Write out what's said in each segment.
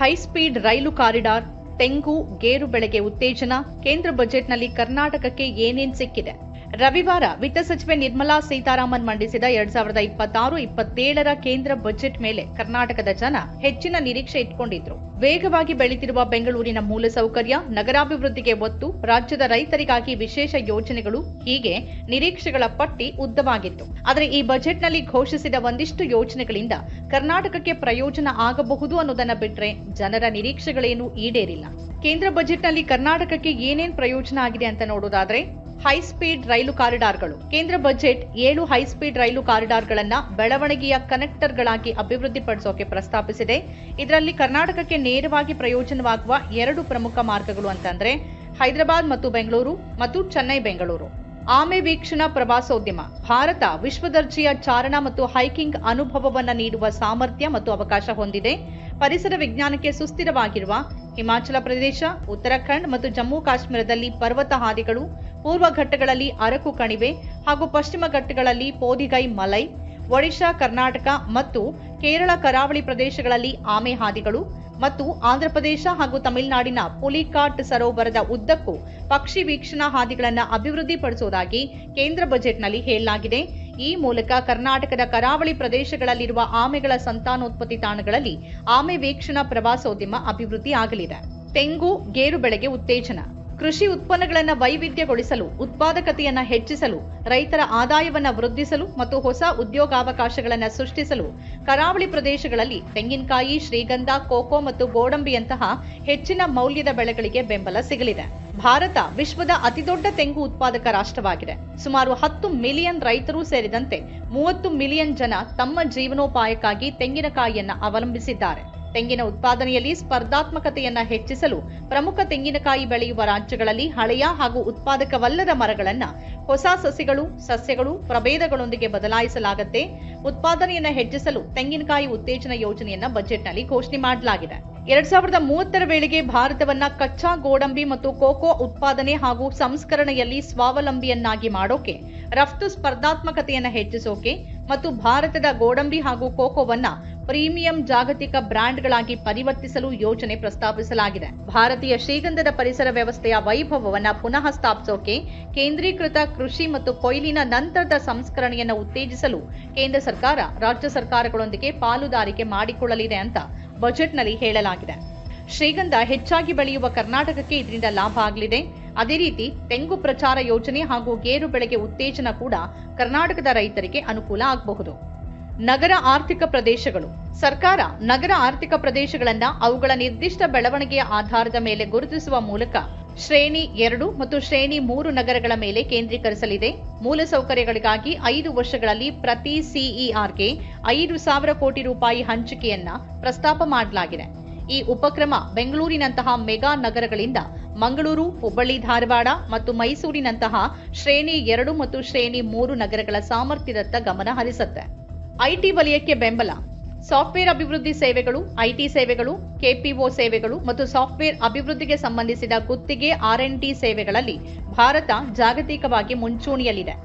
High speed ರೈಲು corridor ತೆಂಗು ಗೇರು ಬೆಳೆಗೆ ಉತ್ತೇಜನ ಕೇಂದ್ರ ಬಜೆಟ್ನಲ್ಲಿ ಕರ್ನಾಟಕಕ್ಕೆ ಏನೇನ್ ಸಿಕ್ಕಿದೆ? ರವಿವಾರ ವಿತ್ತ ಸಚಿವೆ ನಿರ್ಮಲಾ ಸೀತಾರಾಮನ್ ಮಂಡಿಸಿದ ಎರಡ್ ಸಾವಿರದ ಇಪ್ಪತ್ತಾರು, ಇಪ್ಪತ್ತೇಳರ ಕೇಂದ್ರ ಬಜೆಟ್ ಮೇಲೆ ಕರ್ನಾಟಕದ ಜನ ಹೆಚ್ಚಿನ ನಿರೀಕ್ಷೆ ಇಟ್ಕೊಂಡಿದ್ರು. ವೇಗವಾಗಿ ಬೆಳೆತಿರುವ ಬೆಂಗಳೂರಿನ ಮೂಲಸೌಕರ್ಯ, ನಗರಾಭಿವೃದ್ಧಿಗೆ ಒತ್ತು, ರಾಜ್ಯದ ರೈತರಿಗಾಗಿ ವಿಶೇಷ ಯೋಜನೆಗಳು ಹೀಗೆ ನಿರೀಕ್ಷೆಗಳ ಪಟ್ಟಿ ಉದ್ದವಾಗಿತ್ತು. ಆದರೆ ಈ ಬಜೆಟ್ನಲ್ಲಿ ಘೋಷಿಸಿದ ಒಂದಿಷ್ಟು ಯೋಜನೆಗಳಿಂದ ಕರ್ನಾಟಕಕ್ಕೆ ಪ್ರಯೋಜನ ಆಗಬಹುದು ಅನ್ನೋದನ್ನ ಬಿಟ್ರೆ ಜನರ ನಿರೀಕ್ಷೆಗಳೇನು ಈಡೇರಿಲ್ಲ. ಕೇಂದ್ರ ಬಜೆಟ್ನಲ್ಲಿ ಕರ್ನಾಟಕಕ್ಕೆ ಏನೇನ್ ಪ್ರಯೋಜನ ಆಗಿದೆ ಅಂತ ನೋಡೋದಾದ್ರೆ ಹೈಸ್ಪೀಡ್ ರೈಲು ಕಾರಿಡಾರ್ಗಳು. ಕೇಂದ್ರ ಬಜೆಟ್ ಏಳು ಹೈಸ್ಪೀಡ್ ರೈಲು ಕಾರಿಡಾರ್ಗಳನ್ನ ಬೆಳವಣಿಗೆಯ ಕನೆಕ್ಟರ್ಗಳಾಗಿ ಅಭಿವೃದ್ಧಿಪಡಿಸೋಕೆ ಪ್ರಸ್ತಾಪಿಸಿದೆ. ಇದರಲ್ಲಿ ಕರ್ನಾಟಕಕ್ಕೆ ನೇರವಾಗಿ ಪ್ರಯೋಜನವಾಗುವ ಎರಡು ಪ್ರಮುಖ ಮಾರ್ಗಗಳು ಅಂತಂದ್ರೆ ಹೈದರಾಬಾದ್ ಮತ್ತು ಬೆಂಗಳೂರು ಮತ್ತು ಚೆನ್ನೈ ಬೆಂಗಳೂರು. ಆಮೆ ವೀಕ್ಷಣಾ ಪ್ರವಾಸೋದ್ಯಮ. ಭಾರತ ವಿಶ್ವದರ್ಜೆಯ ಚಾರಣ ಮತ್ತು ಹೈಕಿಂಗ್ ಅನುಭವವನ್ನು ನೀಡುವ ಸಾಮರ್ಥ್ಯ ಮತ್ತು ಅವಕಾಶ ಹೊಂದಿದೆ. ಪರಿಸರ ವಿಜ್ಞಾನಕ್ಕೆ ಸುಸ್ಥಿರವಾಗಿರುವ ಹಿಮಾಚಲ ಪ್ರದೇಶ, ಉತ್ತರಾಖಂಡ್ ಮತ್ತು ಜಮ್ಮು ಕಾಶ್ಮೀರದಲ್ಲಿ ಪರ್ವತ ಹಾದಿಗಳು, ಪೂರ್ವ ಘಟ್ಟಗಳಲ್ಲಿ ಅರಕು ಕಣಿವೆ ಹಾಗೂ ಪಶ್ಚಿಮ ಘಟ್ಟಗಳಲ್ಲಿ ಪೋದಿಗೈ ಮಲೈ, ಒಡಿಶಾ, ಕರ್ನಾಟಕ ಮತ್ತು ಕೇರಳ ಕರಾವಳಿ ಪ್ರದೇಶಗಳಲ್ಲಿ ಆಮೆ ಹಾದಿಗಳು ಮತ್ತು ಆಂಧ್ರಪ್ರದೇಶ ಹಾಗೂ ತಮಿಳುನಾಡಿನ ಪುಲಿಕಾಟ್ ಸರೋವರದ ಉದ್ದಕ್ಕೂ ಪಕ್ಷಿ ವೀಕ್ಷಣಾ ಹಾದಿಗಳನ್ನು ಅಭಿವೃದ್ಧಿಪಡಿಸುವುದಾಗಿ ಕೇಂದ್ರ ಬಜೆಟ್ನಲ್ಲಿ ಹೇಳಲಾಗಿದೆ. ಈ ಮೂಲಕ ಕರ್ನಾಟಕದ ಕರಾವಳಿ ಪ್ರದೇಶಗಳಲ್ಲಿರುವ ಆಮೆಗಳ ಸಂತಾನೋತ್ಪತ್ತಿ ತಾಣಗಳಲ್ಲಿ ಆಮೆ ವೀಕ್ಷಣಾ ಪ್ರವಾಸೋದ್ಯಮ ಅಭಿವೃದ್ಧಿ ಆಗಲಿದೆ ತೆಂಗು, ಗೇರು ಬೆಳೆಗೆ ಉತ್ತೇಜನ. ಕೃಷಿ ಉತ್ಪನ್ನಗಳನ್ನು ವೈವಿಧ್ಯಗೊಳಿಸಲು, ಉತ್ಪಾದಕತೆಯನ್ನು ಹೆಚ್ಚಿಸಲು, ರೈತರ ಆದಾಯವನ್ನು ವೃದ್ಧಿಸಲು ಮತ್ತು ಹೊಸ ಉದ್ಯೋಗಾವಕಾಶಗಳನ್ನು ಸೃಷ್ಟಿಸಲು ಕರಾವಳಿ ಪ್ರದೇಶಗಳಲ್ಲಿ ತೆಂಗಿನಕಾಯಿ, ಶ್ರೀಗಂಧ, ಕೋಕೋ ಮತ್ತು ಗೋಡಂಬಿಯಂತಹ ಹೆಚ್ಚಿನ ಮೌಲ್ಯದ ಬೆಳೆಗಳಿಗೆ ಬೆಂಬಲ ಸಿಗಲಿದೆ. ಭಾರತ ವಿಶ್ವದ ಅತಿದೊಡ್ಡ ತೆಂಗು ಉತ್ಪಾದಕ ರಾಷ್ಟ್ರವಾಗಿದೆ. ಸುಮಾರು ಹತ್ತು ಮಿಲಿಯನ್ ರೈತರು ಸೇರಿದಂತೆ ಮೂವತ್ತು ಮಿಲಿಯನ್ ಜನ ತಮ್ಮ ಜೀವನೋಪಾಯಕ್ಕಾಗಿ ತೆಂಗಿನಕಾಯಿಯನ್ನು ಅವಲಂಬಿಸಿದ್ದಾರೆ. ತೆಂಗಿನ ಉತ್ಪಾದನೆಯಲ್ಲಿ ಸ್ಪರ್ಧಾತ್ಮಕತೆಯನ್ನ ಹೆಚ್ಚಿಸಲು ಪ್ರಮುಖ ತೆಂಗಿನಕಾಯಿ ಬೆಳೆಯುವ ರಾಜ್ಯಗಳಲ್ಲಿ ಹಳೆಯ ಹಾಗೂ ಉತ್ಪಾದಕವಲ್ಲದ ಮರಗಳನ್ನ ಹೊಸ ಸಸಿಗಳು, ಸಸ್ಯಗಳು, ಪ್ರಭೇದಗಳೊಂದಿಗೆ ಬದಲಾಯಿಸಲಾಗತ್ತೆ. ಉತ್ಪಾದನೆಯನ್ನ ಹೆಚ್ಚಿಸಲು ತೆಂಗಿನಕಾಯಿ ಉತ್ತೇಜನ ಯೋಜನೆಯನ್ನ ಬಜೆಟ್ನಲ್ಲಿ ಘೋಷಣೆ ಮಾಡಲಾಗಿದೆ. ಎರಡ್ ಸಾವಿರದ ಮೂವತ್ತರ ವೇಳೆಗೆ ಭಾರತವನ್ನ ಕಚ್ಚಾ ಗೋಡಂಬಿ ಮತ್ತು ಕೋಕೋ ಉತ್ಪಾದನೆ ಹಾಗೂ ಸಂಸ್ಕರಣೆಯಲ್ಲಿ ಸ್ವಾವಲಂಬಿಯನ್ನಾಗಿ ಮಾಡೋಕೆ, ರಫ್ತು ಸ್ಪರ್ಧಾತ್ಮಕತೆಯನ್ನು ಹೆಚ್ಚಿಸೋಕೆ ಮತ್ತು ಭಾರತದ ಗೋಡಂಬಿ ಹಾಗೂ ಕೋಕೋವನ್ನ ಪ್ರೀಮಿಯಂ ಜಾಗತಿಕ ಬ್ರ್ಯಾಂಡ್ಗಳಾಗಿ ಪರಿವರ್ತಿಸಲು ಯೋಜನೆ ಪ್ರಸ್ತಾಪಿಸಲಾಗಿದೆ. ಭಾರತೀಯ ಶ್ರೀಗಂಧದ ಪರಿಸರ ವ್ಯವಸ್ಥೆಯ ವೈಭವವನ್ನ ಪುನಃ ಸ್ಥಾಪಿಸೋಕೆ, ಕೇಂದ್ರೀಕೃತ ಕೃಷಿ ಮತ್ತು ಕೊಯ್ಲಿನ ನಂತರದ ಸಂಸ್ಕರಣೆಯನ್ನು ಉತ್ತೇಜಿಸಲು ಕೇಂದ್ರ ಸರ್ಕಾರ, ರಾಜ್ಯ ಸರ್ಕಾರಗಳೊಂದಿಗೆ ಪಾಲುದಾರಿಕೆ ಮಾಡಿಕೊಳ್ಳಲಿದೆ ಅಂತ ಬಜೆಟ್ನಲ್ಲಿ ಹೇಳಲಾಗಿದೆ. ಶ್ರೀಗಂಧ ಹೆಚ್ಚಾಗಿ ಬೆಳೆಯುವ ಕರ್ನಾಟಕಕ್ಕೆ ಇದರಿಂದ ಲಾಭ ಆಗಲಿದೆ. ಅದೇ ರೀತಿ ತೆಂಗು ಪ್ರಚಾರ ಯೋಜನೆ ಹಾಗೂ ಗೇರು ಬೆಳೆಗೆ ಉತ್ತೇಜನ ಕೂಡ ಕರ್ನಾಟಕದ ರೈತರಿಗೆ ಅನುಕೂಲ ಆಗಬಹುದು. ನಗರ ಆರ್ಥಿಕ ಪ್ರದೇಶಗಳು. ಸರ್ಕಾರ ನಗರ ಆರ್ಥಿಕ ಪ್ರದೇಶಗಳನ್ನು ಅವುಗಳ ನಿರ್ದಿಷ್ಟ ಬೆಳವಣಿಗೆಯ ಆಧಾರದ ಮೇಲೆ ಗುರುತಿಸುವ ಮೂಲಕ ಶ್ರೇಣಿ ಎರಡು ಮತ್ತು ಶ್ರೇಣಿ ಮೂರು ನಗರಗಳ ಮೇಲೆ ಕೇಂದ್ರೀಕರಿಸಲಿದೆ. ಮೂಲಸೌಕರ್ಯಗಳಿಗಾಗಿ ಐದು ವರ್ಷಗಳಲ್ಲಿ ಪ್ರತಿ ಸಿಇಆರ್ಗೆ ಐದು ಸಾವಿರ ಕೋಟಿ ರೂಪಾಯಿ ಹಂಚಿಕೆಯನ್ನ ಪ್ರಸ್ತಾಪ ಮಾಡಲಾಗಿದೆ. ಈ ಉಪಕ್ರಮ ಬೆಂಗಳೂರಿನಂತಹ ಮೆಗಾ ನಗರಗಳಿಂದ ಮಂಗಳೂರು, ಹುಬ್ಬಳ್ಳಿ, ಧಾರವಾಡ ಮತ್ತು ಮೈಸೂರಿನಂತಹ ಶ್ರೇಣಿ ಎರಡು ಮತ್ತು ಶ್ರೇಣಿ ಮೂರು ನಗರಗಳ ಸಾಮರ್ಥ್ಯದತ್ತ ಗಮನ ಹರಿಸುತ್ತೆ. ಐಟಿ ವಲಯಕ್ಕೆ ಬೆಂಬಲ ಸಾಫ್ಟ್ವೇರ್ ಅಭಿವೃದ್ಧಿ ಸೇವೆಗಳು, ಐಟಿ ಸೇವೆಗಳು, ಕೆಪಿಒ ಸೇವೆಗಳು ಮತ್ತು ಸಾಫ್ಟ್ವೇರ್ ಅಭಿವೃದ್ಧಿಗೆ ಸಂಬಂಧಿಸಿದ ಗುತ್ತಿಗೆ ಆರ್ ಟಿ ಸೇವೆಗಳಲ್ಲಿ ಭಾರತ ಜಾಗತಿಕವಾಗಿ ಮುಂಚೂಣಿಯಲ್ಲಿದೆ.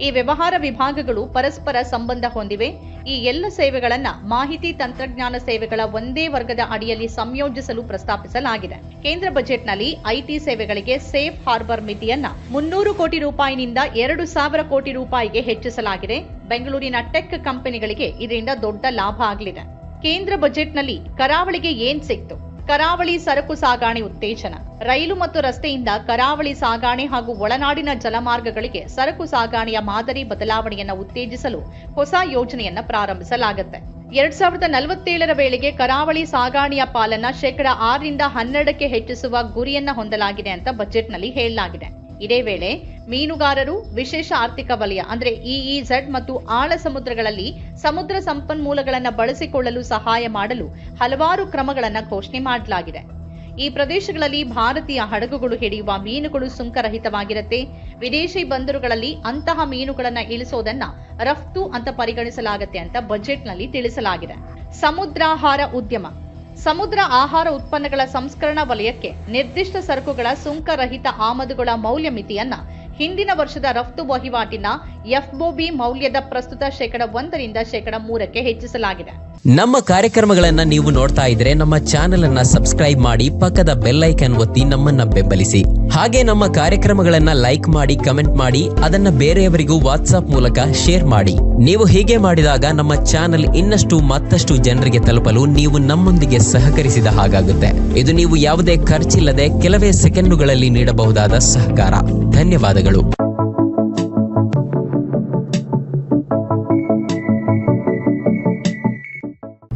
ಈ ವ್ಯವಹಾರ ವಿಭಾಗಗಳು ಪರಸ್ಪರ ಸಂಬಂಧ ಹೊಂದಿವೆ. ಈ ಎಲ್ಲ ಸೇವೆಗಳನ್ನು ಮಾಹಿತಿ ತಂತ್ರಜ್ಞಾನ ಸೇವೆಗಳ ಒಂದೇ ವರ್ಗದ ಅಡಿಯಲ್ಲಿ ಸಂಯೋಜಿಸಲು ಪ್ರಸ್ತಾಪಿಸಲಾಗಿದೆ. ಕೇಂದ್ರ ಬಜೆಟ್ನಲ್ಲಿ ಐಟಿ ಸೇವೆಗಳಿಗೆ ಸೇಫ್ ಹಾರ್ಬರ್ ಮಿತಿಯನ್ನ ಮುನ್ನೂರು ಕೋಟಿ ರೂಪಾಯಿನಿಂದ ಎರಡು ಸಾವಿರ ಕೋಟಿ ರೂಪಾಯಿಗೆ ಹೆಚ್ಚಿಸಲಾಗಿದೆ. ಬೆಂಗಳೂರಿನ ಟೆಕ್ ಕಂಪನಿಗಳಿಗೆ ಇದರಿಂದ ದೊಡ್ಡ ಲಾಭ ಆಗಲಿದೆ. ಕೇಂದ್ರ ಬಜೆಟ್ನಲ್ಲಿ ಕರಾವಳಿಗೆ ಏನ್ ಸಿಕ್ತು? ಕರಾವಳಿ ಸರಕು ಸಾಗಾಣೆ ಉತ್ತೇಜನ. ರೈಲು ಮತ್ತು ರಸ್ತೆಯಿಂದ ಕರಾವಳಿ ಸಾಗಾಣೆ ಹಾಗೂ ಒಳನಾಡಿನ ಜಲಮಾರ್ಗಗಳಿಗೆ ಸರಕು ಸಾಗಾಣೆಯ ಮಾದರಿ ಬದಲಾವಣೆಯನ್ನು ಉತ್ತೇಜಿಸಲು ಹೊಸ ಯೋಜನೆಯನ್ನು ಪ್ರಾರಂಭಿಸಲಾಗುತ್ತೆ. ಎರಡ್ ಸಾವಿರದ ನಲವತ್ತೇಳರ ವೇಳೆಗೆ ಕರಾವಳಿ ಸಾಗಾಣೆಯ ಪಾಲನ್ನ ಶೇಕಡ ಆರರಿಂದ ಹನ್ನೆರಡಕ್ಕೆ ಹೆಚ್ಚಿಸುವ ಗುರಿಯನ್ನ ಹೊಂದಲಾಗಿದೆ ಅಂತ ಬಜೆಟ್ನಲ್ಲಿ ಹೇಳಲಾಗಿದೆ. ಇದೇ ವೇಳೆ ಮೀನುಗಾರರು ವಿಶೇಷ ಆರ್ಥಿಕ ವಲಯ, ಅಂದ್ರೆ ಇಇಝಡ್ ಮತ್ತು ಆಳ ಸಮುದ್ರಗಳಲ್ಲಿ ಸಮುದ್ರ ಸಂಪನ್ಮೂಲಗಳನ್ನು ಬಳಸಿಕೊಳ್ಳಲು ಸಹಾಯ ಮಾಡಲು ಹಲವಾರು ಕ್ರಮಗಳನ್ನು ಘೋಷಣೆ ಮಾಡಲಾಗಿದೆ. ಈ ಪ್ರದೇಶಗಳಲ್ಲಿ ಭಾರತೀಯ ಹಡಗುಗಳು ಹಿಡಿಯುವ ಮೀನುಗಳು ಸುಂಕರಹಿತವಾಗಿರುತ್ತೆ. ವಿದೇಶಿ ಬಂದರುಗಳಲ್ಲಿ ಅಂತಹ ಮೀನುಗಳನ್ನು ಇಳಿಸೋದನ್ನ ರಫ್ತು ಅಂತ ಪರಿಗಣಿಸಲಾಗುತ್ತೆ ಅಂತ ಬಜೆಟ್ನಲ್ಲಿ ತಿಳಿಸಲಾಗಿದೆ. ಸಮುದ್ರಾಹಾರ ಉದ್ಯಮ ಸಮುದ್ರ ಆಹಾರ ಉತ್ಪನ್ನಗಳ ಸಂಸ್ಕರಣಾ ವಲಯಕ್ಕೆ ನಿರ್ದಿಷ್ಟ ಸರಕುಗಳ ಸುಂಕರಹಿತ ಆಮದುಗಳ ಮೌಲ್ಯ ಮಿತಿಯನ್ನ ಹಿಂದಿನ ವರ್ಷದ ರಫ್ತು ವಹಿವಾಟಿನ ಎಫ್ಒಬಿ ಮೌಲ್ಯದ ಪ್ರಸ್ತುತ ಶೇಕಡ ಒಂದರಿಂದ ಶೇಕಡ ಮೂರಕ್ಕೆ ಹೆಚ್ಚಿಸಲಾಗಿದೆ. ನಮ್ಮ ಕಾರ್ಯಕ್ರಮಗಳನ್ನ ನೀವು ನೋಡ್ತಾ ಇದ್ರೆ ನಮ್ಮ ಚಾನೆಲ್ ಅನ್ನ ಸಬ್ಸ್ಕ್ರೈಬ್ ಮಾಡಿ ಪಕ್ಕದ ಬೆಲ್ ಐಕನ್ ಒತ್ತಿ ನಮ್ಮನ್ನ ಬೆಂಬಲಿಸಿ. ಹಾಗೆ ನಮ್ಮ ಕಾರ್ಯಕ್ರಮಗಳನ್ನ ಲೈಕ್ ಮಾಡಿ, ಕಮೆಂಟ್ ಮಾಡಿ, ಅದನ್ನ ಬೇರೆಯವರಿಗೂ ವಾಟ್ಸ್ಆಪ್ ಮೂಲಕ ಶೇರ್ ಮಾಡಿ. ನೀವು ಹೀಗೆ ಮಾಡಿದಾಗ ನಮ್ಮ ಚಾನೆಲ್ ಇನ್ನಷ್ಟು ಮತ್ತಷ್ಟು ಜನರಿಗೆ ತಲುಪಲು ನೀವು ನಮ್ಮೊಂದಿಗೆ ಸಹಕರಿಸಿದ ಹಾಗಾಗುತ್ತೆ. ಇದು ನೀವು ಯಾವುದೇ ಖರ್ಚಿಲ್ಲದೆ ಕೆಲವೇ ಸೆಕೆಂಡುಗಳಲ್ಲಿ ನೀಡಬಹುದಾದ ಸಹಕಾರ. ಧನ್ಯವಾದಗಳು.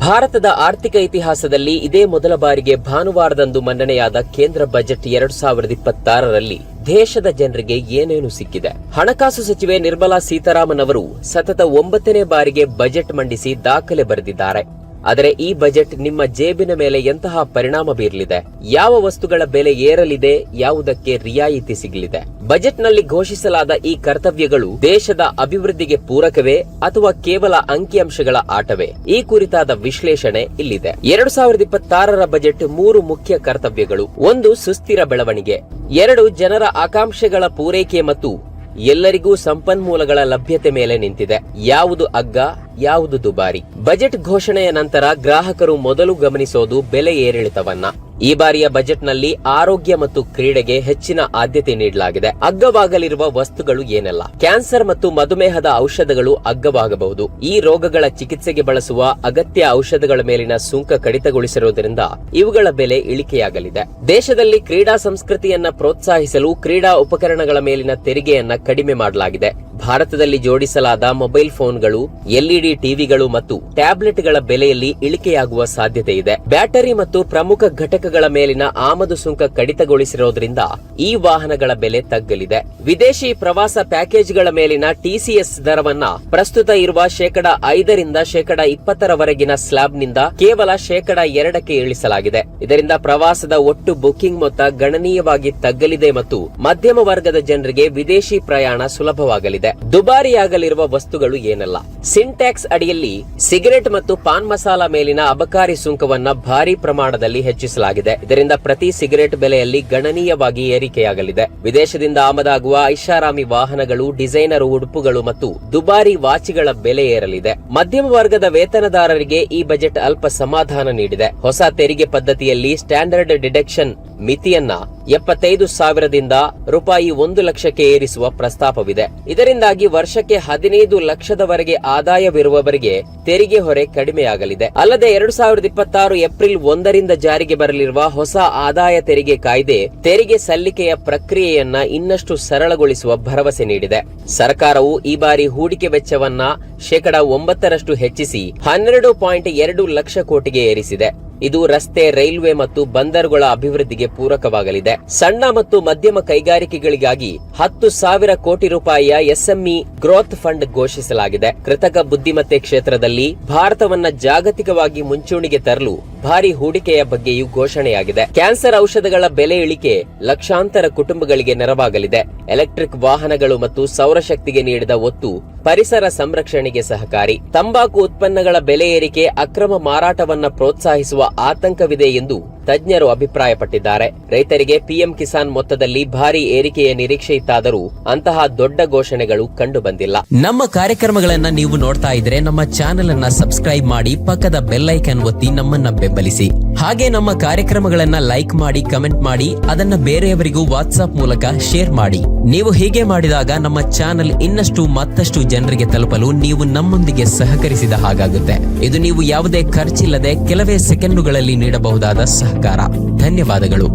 ಭಾರತದ ಆರ್ಥಿಕ ಇತಿಹಾಸದಲ್ಲಿ ಇದೇ ಮೊದಲ ಬಾರಿಗೆ ಭಾನುವಾರದಂದು ಮನ್ನಣೆಯಾದ ಕೇಂದ್ರ ಬಜೆಟ್ ಎರಡು ಸಾವಿರದ ಇಪ್ಪತ್ತಾರರಲ್ಲಿ ದೇಶದ ಜನರಿಗೆ ಏನೇನು ಸಿಕ್ಕಿದೆ? ಹಣಕಾಸು ಸಚಿವೆ ನಿರ್ಮಲಾ ಸೀತಾರಾಮನ್ ಅವರು ಸತತ ಒಂಬತ್ತನೇ ಬಾರಿಗೆ ಬಜೆಟ್ ಮಂಡಿಸಿ ದಾಖಲೆ ಬರೆದಿದ್ದಾರೆ. ಆದರೆ ಈ ಬಜೆಟ್ ನಿಮ್ಮ ಜೇಬಿನ ಮೇಲೆ ಎಂತಹ ಪರಿಣಾಮ ಬೀರಲಿದೆ? ಯಾವ ವಸ್ತುಗಳ ಬೆಲೆ ಏರಲಿದೆ? ಯಾವುದಕ್ಕೆ ರಿಯಾಯಿತಿ ಸಿಗಲಿದೆ? ಬಜೆಟ್ನಲ್ಲಿ ಘೋಷಿಸಲಾದ ಈ ಕರ್ತವ್ಯಗಳು ದೇಶದ ಅಭಿವೃದ್ಧಿಗೆ ಪೂರಕವೇ ಅಥವಾ ಕೇವಲ ಅಂಕಿಅಂಶಗಳ ಆಟವೇ? ಈ ಕುರಿತಾದ ವಿಶ್ಲೇಷಣೆ ಇಲ್ಲಿದೆ. ಎರಡು ಸಾವಿರದ ಇಪ್ಪತ್ತಾರರ ಬಜೆಟ್ ಮೂರು ಮುಖ್ಯ ಕರ್ತವ್ಯಗಳು. ಒಂದು ಸುಸ್ಥಿರ ಬೆಳವಣಿಗೆ. ಎರಡು ಜನರ ಆಕಾಂಕ್ಷೆಗಳ ಪೂರೈಕೆ ಮತ್ತು ಎಲ್ಲರಿಗೂ ಸಂಪನ್ಮೂಲಗಳ ಲಭ್ಯತೆ ಮೇಲೆ ನಿಂತಿದೆ. ಯಾವುದು ಅಗ್ಗ ಯಾವುದು ದುಬಾರಿ. ಬಜೆಟ್ ಘೋಷಣೆಯ ನಂತರ ಗ್ರಾಹಕರು ಮೊದಲು ಗಮನಿಸೋದು ಬೆಲೆ ಏರಿಳಿತವನ್ನ. ಈ ಬಾರಿಯ ಬಜೆಟ್ನಲ್ಲಿ ಆರೋಗ್ಯ ಮತ್ತು ಕ್ರೀಡೆಗೆ ಹೆಚ್ಚಿನ ಆದ್ಯತೆ ನೀಡಲಾಗಿದೆ. ಅಗ್ಗವಾಗಲಿರುವ ವಸ್ತುಗಳು ಏನೆಲ್ಲ? ಕ್ಯಾನ್ಸರ್ ಮತ್ತು ಮಧುಮೇಹದ ಔಷಧಗಳು ಅಗ್ಗವಾಗಬಹುದು. ಈ ರೋಗಗಳ ಚಿಕಿತ್ಸೆಗೆ ಬಳಸುವ ಅಗತ್ಯ ಔಷಧಗಳ ಮೇಲಿನ ಸುಂಕ ಕಡಿತಗೊಳಿಸಿರುವುದರಿಂದ ಇವುಗಳ ಬೆಲೆ ಇಳಿಕೆಯಾಗಲಿದೆ. ದೇಶದಲ್ಲಿ ಕ್ರೀಡಾ ಸಂಸ್ಕೃತಿಯನ್ನ ಪ್ರೋತ್ಸಾಹಿಸಲು ಕ್ರೀಡಾ ಉಪಕರಣಗಳ ಮೇಲಿನ ತೆರಿಗೆಯನ್ನ ಕಡಿಮೆ ಮಾಡಲಾಗಿದೆ. ಭಾರತದಲ್ಲಿ ಜೋಡಿಸಲಾದ ಮೊಬೈಲ್ ಫೋನ್ಗಳು, ಎಲ್ಇಡಿ ಟಿವಿಗಳು ಮತ್ತು ಟ್ಯಾಬ್ಲೆಟ್ಗಳ ಬೆಲೆಯಲ್ಲಿ ಇಳಿಕೆಯಾಗುವ ಸಾಧ್ಯತೆ ಇದೆ. ಬ್ಯಾಟರಿ ಮತ್ತು ಪ್ರಮುಖ ಘಟಕಗಳ ಮೇಲಿನ ಆಮದು ಸುಂಕ ಕಡಿತಗೊಳಿಸಿರೋದ್ರಿಂದ ಈ ವಾಹನಗಳ ಬೆಲೆ ತಗ್ಗಲಿದೆ. ವಿದೇಶಿ ಪ್ರವಾಸ ಪ್ಯಾಕೇಜ್ಗಳ ಮೇಲಿನ ಟಿಸಿಎಸ್ ದರವನ್ನ ಪ್ರಸ್ತುತ ಇರುವ ಶೇಕಡ ಐದರಿಂದ ಶೇಕಡ ಇಪ್ಪತ್ತರವರೆಗಿನ ಸ್ಲಾಬ್ನಿಂದ ಕೇವಲ ಶೇಕಡ ಎರಡಕ್ಕೆ ಇಳಿಸಲಾಗಿದೆ. ಇದರಿಂದ ಪ್ರವಾಸದ ಒಟ್ಟು ಬುಕಿಂಗ್ ಮೊತ್ತ ಗಣನೀಯವಾಗಿ ತಗ್ಗಲಿದೆ ಮತ್ತು ಮಧ್ಯಮ ವರ್ಗದ ಜನರಿಗೆ ವಿದೇಶಿ ಪ್ರಯಾಣ ಸುಲಭವಾಗಲಿದೆ. ದುಬಾರಿಯಾಗಲಿರುವ ವಸ್ತುಗಳು ಏನಲ್ಲ? ಸಿಂಟ್ಯಾಕ್ಸ್ ಅಡಿಯಲ್ಲಿ ಸಿಗರೆಟ್ ಮತ್ತು ಪಾನ್ ಮಸಾಲ ಮೇಲಿನ ಅಬಕಾರಿ ಸುಂಕವನ್ನ ಭಾರಿ ಪ್ರಮಾಣದಲ್ಲಿ ಹೆಚ್ಚಿಸಲಾಗಿದೆ. ಇದರಿಂದ ಪ್ರತಿ ಸಿಗರೆಟ್ ಬೆಲೆಯಲ್ಲಿ ಗಣನೀಯವಾಗಿ ಏರಿಕೆಯಾಗಲಿದೆ. ವಿದೇಶದಿಂದ ಆಮದಾಗುವ ಐಷಾರಾಮಿ ವಾಹನಗಳು, ಡಿಸೈನರ್ ಉಡುಪುಗಳು ಮತ್ತು ದುಬಾರಿ ವಾಚಿಗಳ ಬೆಲೆ ಏರಲಿದೆ. ಮಧ್ಯಮ ವರ್ಗದ ವೇತನದಾರರಿಗೆ ಈ ಬಜೆಟ್ ಅಲ್ಪ ಸಮಾಧಾನ ನೀಡಿದೆ. ಹೊಸ ತೆರಿಗೆ ಪದ್ಧತಿಯಲ್ಲಿ ಸ್ಟ್ಯಾಂಡರ್ಡ್ ಡಿಡಕ್ಷನ್ ಮಿತಿಯನ್ನ ಎಪ್ಪತ್ತೈದು ಸಾವಿರದಿಂದ ರೂಪಾಯಿ ಒಂದು ಲಕ್ಷಕ್ಕೆ ಏರಿಸುವ ಪ್ರಸ್ತಾಪವಿದೆ. ಇದರಿಂದಾಗಿ ವರ್ಷಕ್ಕೆ ಹದಿನೈದು ಲಕ್ಷದವರೆಗೆ ಆದಾಯವಿರುವವರಿಗೆ ತೆರಿಗೆ ಹೊರೆ ಕಡಿಮೆಯಾಗಲಿದೆ. ಅಲ್ಲದೆ ಎರಡು ಸಾವಿರದ ಇಪ್ಪತ್ತಾರು ಏಪ್ರಿಲ್ ಒಂದರಿಂದ ಜಾರಿಗೆ ಬರಲಿರುವ ಹೊಸ ಆದಾಯ ತೆರಿಗೆ ಕಾಯ್ದೆ ತೆರಿಗೆ ಸಲ್ಲಿಕೆಯ ಪ್ರಕ್ರಿಯೆಯನ್ನ ಇನ್ನಷ್ಟು ಸರಳಗೊಳಿಸುವ ಭರವಸೆ ನೀಡಿದೆ. ಸರ್ಕಾರವು ಈ ಬಾರಿ ಹೂಡಿಕೆ ವೆಚ್ಚವನ್ನ ಶೇಕಡಾ ಒಂಬತ್ತರಷ್ಟು ಹೆಚ್ಚಿಸಿ ಹನ್ನೆರಡು ಪಾಯಿಂಟ್ ಎರಡು ಲಕ್ಷ ಕೋಟಿಗೆ ಏರಿಸಿದೆ. ಇದು ರಸ್ತೆ, ರೈಲ್ವೆ ಮತ್ತು ಬಂದರುಗಳ ಅಭಿವೃದ್ಧಿಗೆ ಪೂರಕವಾಗಲಿದೆ. ಸಣ್ಣ ಮತ್ತು ಮಧ್ಯಮ ಕೈಗಾರಿಕೆಗಳಿಗಾಗಿ ಹತ್ತು ಸಾವಿರ ಕೋಟಿ ರೂಪಾಯಿಯ ಎಸ್ಎಂಇ ಗ್ರೋತ್ ಫಂಡ್ ಘೋಷಿಸಲಾಗಿದೆ. ಕೃತಕ ಬುದ್ಧಿಮತ್ತೆ ಕ್ಷೇತ್ರದಲ್ಲಿ ಭಾರತವನ್ನ ಜಾಗತಿಕವಾಗಿ ಮುಂಚೂಣಿಗೆ ತರಲು ಭಾರಿ ಹೂಡಿಕೆಯ ಬಗ್ಗೆಯೂ ಘೋಷಣೆಯಾಗಿದೆ. ಕ್ಯಾನ್ಸರ್ ಔಷಧಗಳ ಬೆಲೆ ಇಳಿಕೆ ಲಕ್ಷಾಂತರ ಕುಟುಂಬಗಳಿಗೆ ನೆರವಾಗಲಿದೆ. ಎಲೆಕ್ಟ್ರಿಕ್ ವಾಹನಗಳು ಮತ್ತು ಸೌರಶಕ್ತಿಗೆ ನೀಡಿದ ಒತ್ತು ಪರಿಸರ ಸಂರಕ್ಷಣೆಗೆ ಸಹಕಾರಿ. ತಂಬಾಕು ಉತ್ಪನ್ನಗಳ ಬೆಲೆ ಏರಿಕೆ ಅಕ್ರಮ ಮಾರಾಟವನ್ನ ಪ್ರೋತ್ಸಾಹಿಸುವ ಆತಂಕವಿದೆ ಎಂದು ತಜ್ಞರು ಅಭಿಪ್ರಾಯಪಟ್ಟಿದ್ದಾರೆ. ರೈತರಿಗೆ ಪಿಎಂ ಕಿಸಾನ್ ಮೊತ್ತದಲ್ಲಿ ಭಾರಿ ಏರಿಕೆಯ ನಿರೀಕ್ಷೆ ಇತ್ತಾದರೂ ಅಂತಹ ದೊಡ್ಡ ಘೋಷಣೆಗಳು ಕಂಡು ಬಂದಿಲ್ಲ ನಮ್ಮ ಕಾರ್ಯಕ್ರಮಗಳನ್ನ ನೀವು ನೋಡ್ತಾ ಇದ್ರೆ ನಮ್ಮ ಚಾನೆಲ್ ಅನ್ನ ಸಬ್ಸ್ಕ್ರೈಬ್ ಮಾಡಿ ಪಕ್ಕದ ಬೆಲ್ಲೈಕನ್ ಒತ್ತಿ ನಮ್ಮನ್ನ ಬೆಂಬಲಿಸಿ. ಹಾಗೆ ನಮ್ಮ ಕಾರ್ಯಕ್ರಮಗಳನ್ನ ಲೈಕ್ ಮಾಡಿ, ಕಮೆಂಟ್ ಮಾಡಿ, ಅದನ್ನ ಬೇರೆಯವರಿಗೂ ವಾಟ್ಸ್ಆಪ್ ಮೂಲಕ ಶೇರ್ ಮಾಡಿ. ನೀವು ಹೀಗೆ ಮಾಡಿದಾಗ ನಮ್ಮ ಚಾನೆಲ್ ಇನ್ನಷ್ಟು ಮತ್ತಷ್ಟು ಜನರಿಗೆ ತಲುಪಲು ನೀವು ನಮ್ಮೊಂದಿಗೆ ಸಹಕರಿಸಿದ ಹಾಗಾಗುತ್ತೆ. ಇದು ನೀವು ಯಾವುದೇ ಖರ್ಚಿಲ್ಲದೆ ಕೆಲವೇ ಸೆಕೆಂಡುಗಳಲ್ಲಿ ನೀಡಬಹುದಾದ ಸಹಕಾರ. ಧನ್ಯವಾದಗಳು.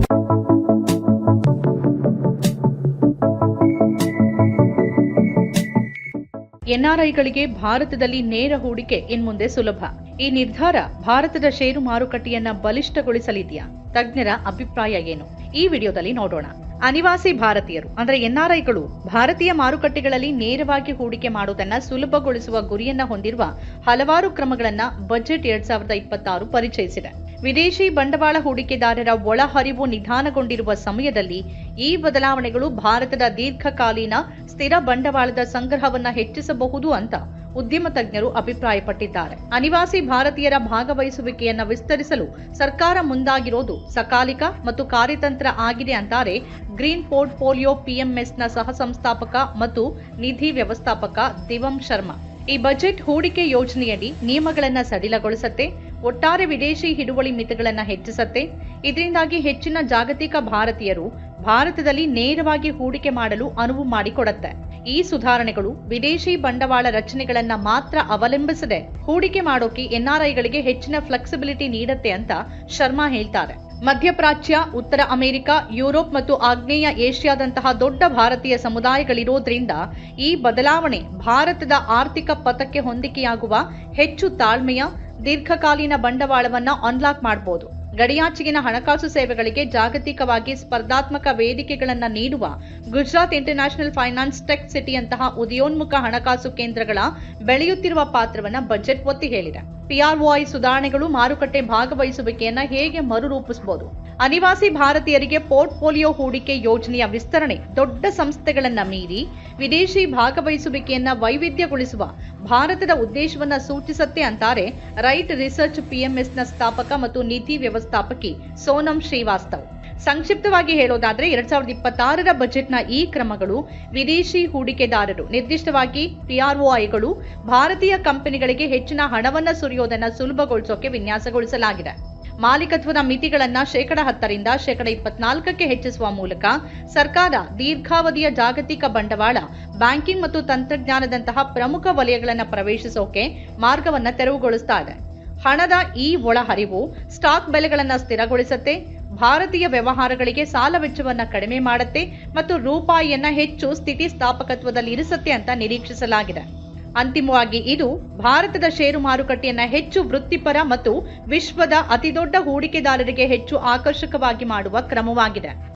ಎನ್ಆರ್ಐಗಳಿಗೆ ಭಾರತದಲ್ಲಿ ನೇರ ಹೂಡಿಕೆ ಇನ್ಮುಂದೆ ಸುಲಭ. ಈ ನಿರ್ಧಾರ ಭಾರತದ ಷೇರು ಮಾರುಕಟ್ಟೆಯನ್ನ ಬಲಿಷ್ಠಗೊಳಿಸಲಿದೆಯಾ? ತಜ್ಞರ ಅಭಿಪ್ರಾಯ ಏನು? ಈ ವಿಡಿಯೋದಲ್ಲಿ ನೋಡೋಣ. ಅನಿವಾಸಿ ಭಾರತೀಯರು, ಅಂದ್ರೆ ಎನ್ಆರ್ಐಗಳು, ಭಾರತೀಯ ಮಾರುಕಟ್ಟೆಗಳಲ್ಲಿ ನೇರವಾಗಿ ಹೂಡಿಕೆ ಮಾಡುವುದನ್ನ ಸುಲಭಗೊಳಿಸುವ ಗುರಿಯನ್ನ ಹೊಂದಿರುವ ಹಲವಾರು ಕ್ರಮಗಳನ್ನ ಬಜೆಟ್ ಎರಡ್ ಸಾವಿರದ ಇಪ್ಪತ್ತಾರು ಪರಿಚಯಿಸಿದೆ. ವಿದೇಶಿ ಬಂಡವಾಳ ಹೂಡಿಕೆದಾರರ ಒಳಹರಿವು ನಿಧಾನಗೊಂಡಿರುವ ಸಮಯದಲ್ಲಿ ಈ ಬದಲಾವಣೆಗಳು ಭಾರತದ ದೀರ್ಘಕಾಲೀನ ಸ್ಥಿರ ಬಂಡವಾಳದ ಸಂಗ್ರಹವನ್ನು ಹೆಚ್ಚಿಸಬಹುದು ಅಂತ ಉದ್ಯಮ ತಜ್ಞರು ಅಭಿಪ್ರಾಯಪಟ್ಟಿದ್ದಾರೆ. ಅನಿವಾಸಿ ಭಾರತೀಯರ ಭಾಗವಹಿಸುವಿಕೆಯನ್ನು ವಿಸ್ತರಿಸಲು ಸರ್ಕಾರ ಮುಂದಾಗಿರೋದು ಸಕಾಲಿಕ ಮತ್ತು ಕಾರ್ಯತಂತ್ರ ಆಗಿದೆ ಅಂತಾರೆ ಗ್ರೀನ್ ಪೋರ್ಟ್ ಪೋರ್ಟ್ಫೋಲಿಯೋ ಪಿಎಂಎಸ್ನ ಸಹ ಸಂಸ್ಥಾಪಕ ಮತ್ತು ನಿಧಿ ವ್ಯವಸ್ಥಾಪಕ ದಿವಂ ಶರ್ಮಾ. ಈ ಬಜೆಟ್ ಹೂಡಿಕೆ ಯೋಜನೆಯಡಿ ನಿಯಮಗಳನ್ನು ಸಡಿಲಗೊಳಿಸತ್ತೆ ಒಟ್ಟಾರೆ ವಿದೇಶಿ ಹಿಡುವಳಿ ಮಿತಿಗಳನ್ನು ಹೆಚ್ಚಿಸತ್ತೆ. ಇದರಿಂದಾಗಿ ಹೆಚ್ಚಿನ ಜಾಗತಿಕ ಭಾರತೀಯರು ಭಾರತದಲ್ಲಿ ನೇರವಾಗಿ ಹೂಡಿಕೆ ಮಾಡಲು ಅನುವು ಮಾಡಿಕೊಡತ್ತೆ. ಈ ಸುಧಾರಣೆಗಳು ವಿದೇಶಿ ಬಂಡವಾಳ ರಚನೆಗಳನ್ನ ಮಾತ್ರ ಅವಲಂಬಿಸದೆ ಹೂಡಿಕೆ ಮಾಡೋಕೆ ಎನ್ಆರ್ಐಗಳಿಗೆ ಹೆಚ್ಚಿನ ಫ್ಲೆಕ್ಸಿಬಿಲಿಟಿ ನೀಡತ್ತೆ ಅಂತ ಶರ್ಮಾ ಹೇಳ್ತಾರೆ. ಮಧ್ಯಪ್ರಾಚ್ಯ, ಉತ್ತರ ಅಮೆರಿಕ, ಯುರೋಪ್ ಮತ್ತು ಆಗ್ನೇಯ ಏಷ್ಯಾದಂತಹ ದೊಡ್ಡ ಭಾರತೀಯ ಸಮುದಾಯಗಳಿರೋದ್ರಿಂದ ಈ ಬದಲಾವಣೆ ಭಾರತದ ಆರ್ಥಿಕ ಪಥಕ್ಕೆ ಹೊಂದಿಕೆಯಾಗುವ ಹೆಚ್ಚು ತಾಳ್ಮೆಯ ದೀರ್ಘಕಾಲೀನ ಬಂಡವಾಳವನ್ನ ಅನ್ಲಾಕ್ ಮಾಡಬಹುದು ಗಡಿಯಾಚೆಗಿನ ಹಣಕಾಸು ಸೇವೆಗಳಿಗೆ ಜಾಗತಿಕವಾಗಿ ಸ್ಪರ್ಧಾತ್ಮಕ ವೇದಿಕೆಗಳನ್ನು ನೀಡುವ ಗುಜರಾತ್ ಇಂಟರ್ನ್ಯಾಷನಲ್ ಫೈನಾನ್ಸ್ ಟೆಕ್ ಸಿಟಿಯಂತಹ ಉದಯೋನ್ಮುಖ ಹಣಕಾಸು ಕೇಂದ್ರಗಳ ಬೆಳೆಯುತ್ತಿರುವ ಪಾತ್ರವನ್ನ ಬಜೆಟ್ ಒತ್ತಿ ಹೇಳಿದೆ. ಪಿಆರ್ಒಐ ಸುಧಾರಣೆಗಳು ಮಾರುಕಟ್ಟೆ ಭಾಗವಹಿಸುವಿಕೆಯನ್ನ ಹೇಗೆ ಮರುರೂಪಿಸಬಹುದು ಅನಿವಾಸಿ ಭಾರತೀಯರಿಗೆ ಪೋರ್ಟ್ಫೋಲಿಯೋ ಹೂಡಿಕೆ ಯೋಜನೆಯ ವಿಸ್ತರಣೆ ದೊಡ್ಡ ಸಂಸ್ಥೆಗಳನ್ನ ಮೀರಿ ವಿದೇಶಿ ಭಾಗವಹಿಸುವಿಕೆಯನ್ನ ವೈವಿಧ್ಯಗೊಳಿಸುವ ಭಾರತದ ಉದ್ದೇಶವನ್ನ ಸೂಚಿಸತ್ತೆ ಅಂತಾರೆ ರೈಟ್ ರಿಸರ್ಚ್ ಪಿಎಂಎಸ್ನ ಸ್ಥಾಪಕ ಮತ್ತು ನೀತಿ ವ್ಯವಸ್ಥಾಪಕಿ ಸೋನಂ ಶ್ರೀವಾಸ್ತವ್. ಸಂಕ್ಷಿಪ್ತವಾಗಿ ಹೇಳೋದಾದ್ರೆ ಎರಡ್ ಸಾವಿರದ ಇಪ್ಪತ್ತಾರರ ಬಜೆಟ್ನ ಈ ಕ್ರಮಗಳು ವಿದೇಶಿ ಹೂಡಿಕೆದಾರರು, ನಿರ್ದಿಷ್ಟವಾಗಿ ಪಿಆರ್ಒಐಗಳು, ಭಾರತೀಯ ಕಂಪನಿಗಳಿಗೆ ಹೆಚ್ಚಿನ ಹಣವನ್ನ ಸುರಿಯೋದನ್ನ ಸುಲಭಗೊಳಿಸೋಕೆ ವಿನ್ಯಾಸಗೊಳಿಸಲಾಗಿದೆ. ಮಾಲೀಕತ್ವದ ಮಿತಿಗಳನ್ನ ಶೇಕಡ ಹತ್ತರಿಂದ ಶೇಕಡ ಇಪ್ಪತ್ನಾಲ್ಕಕ್ಕೆ ಹೆಚ್ಚಿಸುವ ಮೂಲಕ ಸರ್ಕಾರ ದೀರ್ಘಾವಧಿಯ ಜಾಗತಿಕ ಬಂಡವಾಳ, ಬ್ಯಾಂಕಿಂಗ್ ಮತ್ತು ತಂತ್ರಜ್ಞಾನದಂತಹ ಪ್ರಮುಖ ವಲಯಗಳನ್ನು ಪ್ರವೇಶಿಸೋಕೆ ಮಾರ್ಗವನ್ನ ತೆರವುಗೊಳಿಸ್ತಾ ಇದೆ. ಹಣದ ಈ ಒಳಹರಿವು ಸ್ಟಾಕ್ ಬೆಲೆಗಳನ್ನು ಸ್ಥಿರಗೊಳಿಸುತ್ತೆ, ಭಾರತೀಯ ವ್ಯವಹಾರಗಳಿಗೆ ಸಾಲ ವೆಚ್ಚವನ್ನ ಕಡಿಮೆ ಮಾಡುತ್ತೆ ಮತ್ತು ರೂಪಾಯಿಯನ್ನ ಹೆಚ್ಚು ಸ್ಥಿತಿಸ್ಥಾಪಕತ್ವದಲ್ಲಿ ಇರಿಸುತ್ತೆ ಅಂತ ನಿರೀಕ್ಷಿಸಲಾಗಿದೆ. ಅಂತಿಮವಾಗಿ ಇದು ಭಾರತದ ಷೇರು ಮಾರುಕಟ್ಟೆಯನ್ನ ಹೆಚ್ಚು ವೃತ್ತಿಪರ ಮತ್ತು ವಿಶ್ವದ ಅತಿದೊಡ್ಡ ಹೂಡಿಕೆದಾರರಿಗೆ ಹೆಚ್ಚು ಆಕರ್ಷಕವಾಗಿ ಮಾಡುವ ಕ್ರಮವಾಗಿದೆ.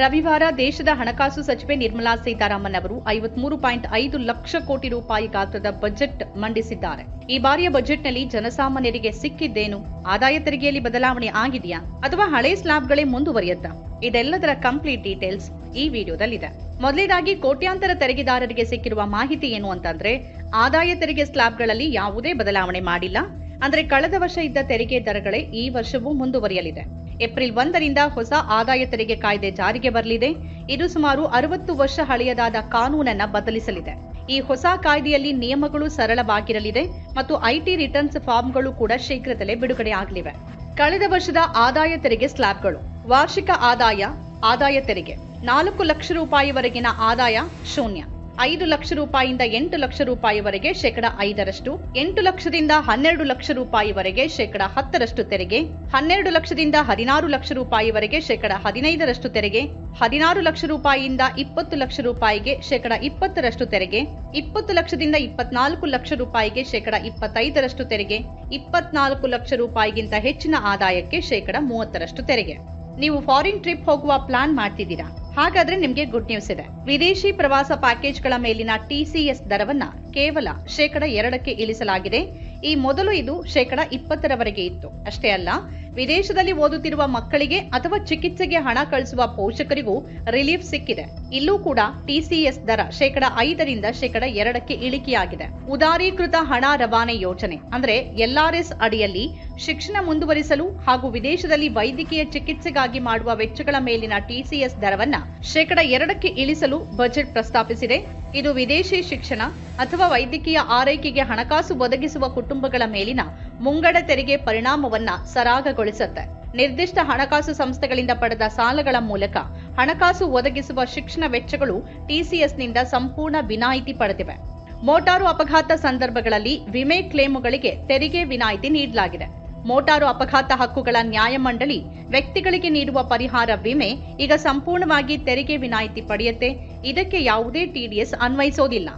ರವಿವಾರ ದೇಶದ ಹಣಕಾಸು ಸಚಿವೆ ನಿರ್ಮಲಾ ಸೀತಾರಾಮನ್ ಅವರು ಐವತ್ಮೂರು ಪಾಯಿಂಟ್ ಐದು ಲಕ್ಷ ಕೋಟಿ ರೂಪಾಯಿ ಗಾತ್ರದ ಬಜೆಟ್ ಮಂಡಿಸಿದ್ದಾರೆ. ಈ ಬಾರಿಯ ಬಜೆಟ್ನಲ್ಲಿ ಜನಸಾಮಾನ್ಯರಿಗೆ ಸಿಕ್ಕಿದ್ದೇನು? ಆದಾಯ ತೆರಿಗೆಯಲ್ಲಿ ಬದಲಾವಣೆ ಆಗಿದೆಯಾ? ಅಥವಾ ಹಳೆ ಸ್ಲಾಬ್ಗಳೇ ಮುಂದುವರಿಯುತ್ತಾ? ಇದೆಲ್ಲದರ ಕಂಪ್ಲೀಟ್ ಡೀಟೇಲ್ಸ್ ಈ ವಿಡಿಯೋದಲ್ಲಿದೆ. ಮೊದಲಿದಾಗಿ ಕೋಟ್ಯಾಂತರ ತೆರಿಗೆದಾರರಿಗೆ ಸಿಕ್ಕಿರುವ ಮಾಹಿತಿ ಏನು ಅಂತಂದ್ರೆ, ಆದಾಯ ತೆರಿಗೆ ಸ್ಲಾಬ್ಗಳಲ್ಲಿ ಯಾವುದೇ ಬದಲಾವಣೆ ಮಾಡಿಲ್ಲ. ಅಂದ್ರೆ ಕಳೆದ ವರ್ಷ ಇದ್ದ ತೆರಿಗೆ ದರಗಳೇ ಈ ವರ್ಷವೂ ಮುಂದುವರಿಯಲಿದೆ. ಏಪ್ರಿಲ್ ಒಂದರಿಂದ ಹೊಸ ಆದಾಯ ತೆರಿಗೆ ಕಾಯ್ದೆ ಜಾರಿಗೆ ಬರಲಿದೆ. ಇದು ಸುಮಾರು ಅರವತ್ತು ವರ್ಷ ಹಳೆಯದಾದ ಕಾನೂನನ್ನ ಬದಲಿಸಲಿದೆ. ಈ ಹೊಸ ಕಾಯ್ದೆಯಲ್ಲಿ ನಿಯಮಗಳು ಸರಳವಾಗಿರಲಿದೆ ಮತ್ತು ಐಟಿ ರಿಟರ್ನ್ಸ್ ಫಾರ್ಮ್ಗಳು ಕೂಡ ಶೀಘ್ರದಲ್ಲೇ ಬಿಡುಗಡೆ ಆಗಲಿವೆ. ಕಳೆದ ವರ್ಷದ ಆದಾಯ ತೆರಿಗೆ ಸ್ಲ್ಯಾಬ್ಗಳು, ವಾರ್ಷಿಕ ಆದಾಯ ಆದಾಯ ತೆರಿಗೆ ನಾಲ್ಕು ಲಕ್ಷ ರೂಪಾಯಿವರೆಗಿನ ಆದಾಯ ಶೂನ್ಯ. ಐದು ಲಕ್ಷ ರೂಪಾಯಿಂದ ಎಂಟು ಲಕ್ಷ ರೂಪಾಯಿವರೆಗೆ ಶೇಕಡ ಐದರಷ್ಟು, ಎಂಟು ಲಕ್ಷದಿಂದ ಹನ್ನೆರಡು ಲಕ್ಷ ರೂಪಾಯಿವರೆಗೆ ಶೇಕಡ ಹತ್ತರಷ್ಟು ತೆರಿಗೆ, ಹನ್ನೆರಡು ಲಕ್ಷದಿಂದ ಹದಿನಾರು ಲಕ್ಷ ರೂಪಾಯಿವರೆಗೆ ಶೇಕಡ ಹದಿನೈದರಷ್ಟು ತೆರಿಗೆ, ಹದಿನಾರು ಲಕ್ಷ ರೂಪಾಯಿಯಿಂದ ಇಪ್ಪತ್ತು ಲಕ್ಷ ರೂಪಾಯಿಗೆ ಶೇಕಡ ಇಪ್ಪತ್ತರಷ್ಟು ತೆರಿಗೆ, ಇಪ್ಪತ್ತು ಲಕ್ಷದಿಂದ ಇಪ್ಪತ್ನಾಲ್ಕು ಲಕ್ಷ ರೂಪಾಯಿಗೆ ಶೇಕಡ ಇಪ್ಪತ್ತೈದರಷ್ಟು ತೆರಿಗೆ, ಇಪ್ಪತ್ನಾಲ್ಕು ಲಕ್ಷ ರೂಪಾಯಿಗಿಂತ ಹೆಚ್ಚಿನ ಆದಾಯಕ್ಕೆ ಶೇಕಡ ಮೂವತ್ತರಷ್ಟು ತೆರಿಗೆ. ನೀವು ಫಾರಿನ್ ಟ್ರಿಪ್ ಹೋಗುವ ಪ್ಲಾನ್ ಮಾಡ್ತಿದ್ದೀರಾ? ಹಾಗಾದ್ರೆ ನಿಮ್ಗೆ ಗುಡ್ ನ್ಯೂಸ್ ಇದೆ. ವಿದೇಶಿ ಪ್ರವಾಸ ಪ್ಯಾಕೇಜ್ಗಳ ಮೇಲಿನ ಟಿಸಿಎಸ್ ದರವನ್ನ ಕೇವಲ ಶೇಕಡ ಎರಡಕ್ಕೆ ಇಳಿಸಲಾಗಿದೆ. ಈ ಮೊದಲು ಇದು ಶೇಕಡ ಇಪ್ಪತ್ತರವರೆಗೆ ಇತ್ತು. ಅಷ್ಟೇ ಅಲ್ಲ, ವಿದೇಶದಲ್ಲಿ ಓದುತ್ತಿರುವ ಮಕ್ಕಳಿಗೆ ಅಥವಾ ಚಿಕಿತ್ಸೆಗೆ ಹಣ ಕಳಿಸುವ ಪೋಷಕರಿಗೂ ರಿಲೀಫ್ ಸಿಕ್ಕಿದೆ. ಇಲ್ಲೂ ಕೂಡ ಟಿಸಿಎಸ್ ದರ ಶೇಕಡ ಐದರಿಂದ ಶೇಕಡ ಎರಡಕ್ಕೆ ಇಳಿಕೆಯಾಗಿದೆ. ಉದಾರೀಕೃತ ಹಣ ರವಾನೆ ಯೋಜನೆ, ಅಂದ್ರೆ ಎಲ್ಆರ್ಎಸ್ ಅಡಿಯಲ್ಲಿ ಶಿಕ್ಷಣ ಮುಂದುವರಿಸಲು ಹಾಗೂ ವಿದೇಶದಲ್ಲಿ ವೈದ್ಯಕೀಯ ಚಿಕಿತ್ಸೆಗಾಗಿ ಮಾಡುವ ವೆಚ್ಚಗಳ ಮೇಲಿನ ಟಿಸಿಎಸ್ ದರವನ್ನ ಶೇಕಡ ಎರಡಕ್ಕೆ ಇಳಿಸಲು ಬಜೆಟ್ ಪ್ರಸ್ತಾಪಿಸಿದೆ. ಇದು ವಿದೇಶಿ ಶಿಕ್ಷಣ ಅಥವಾ ವೈದ್ಯಕೀಯ ಆರೈಕೆಗೆ ಹಣಕಾಸು ಒದಗಿಸುವ ಕುಟುಂಬಗಳ ಮೇಲಿನ ಮುಂಗಡ ತೆರಿಗೆ ಪರಿಣಾಮವನ್ನ ಸರಾಗಗೊಳಿಸುತ್ತೆ. ನಿರ್ದಿಷ್ಟ ಹಣಕಾಸು ಸಂಸ್ಥೆಗಳಿಂದ ಪಡೆದ ಸಾಲಗಳ ಮೂಲಕ ಹಣಕಾಸು ಒದಗಿಸುವ ಶಿಕ್ಷಣ ವೆಚ್ಚಗಳು ಟಿಸಿಎಸ್ನಿಂದ ಸಂಪೂರ್ಣ ವಿನಾಯಿತಿ ಪಡೆದಿವೆ. ಮೋಟಾರು ಅಪಘಾತ ಸಂದರ್ಭಗಳಲ್ಲಿ ವಿಮೆ ಕ್ಲೇಮುಗಳಿಗೆ ತೆರಿಗೆ ವಿನಾಯಿತಿ ನೀಡಲಾಗಿದೆ. ಮೋಟಾರು ಅಪಘಾತ ಹಕ್ಕುಗಳ ನ್ಯಾಯಮಂಡಳಿ ವ್ಯಕ್ತಿಗಳಿಗೆ ನೀಡುವ ಪರಿಹಾರ ವಿಮೆ ಈಗ ಸಂಪೂರ್ಣವಾಗಿ ತೆರಿಗೆ ವಿನಾಯಿತಿ ಪಡೆಯುತ್ತೆ. ಇದಕ್ಕೆ ಯಾವುದೇ ಟಿಡಿಎಸ್ ಅನ್ವಯಿಸೋದಿಲ್ಲ.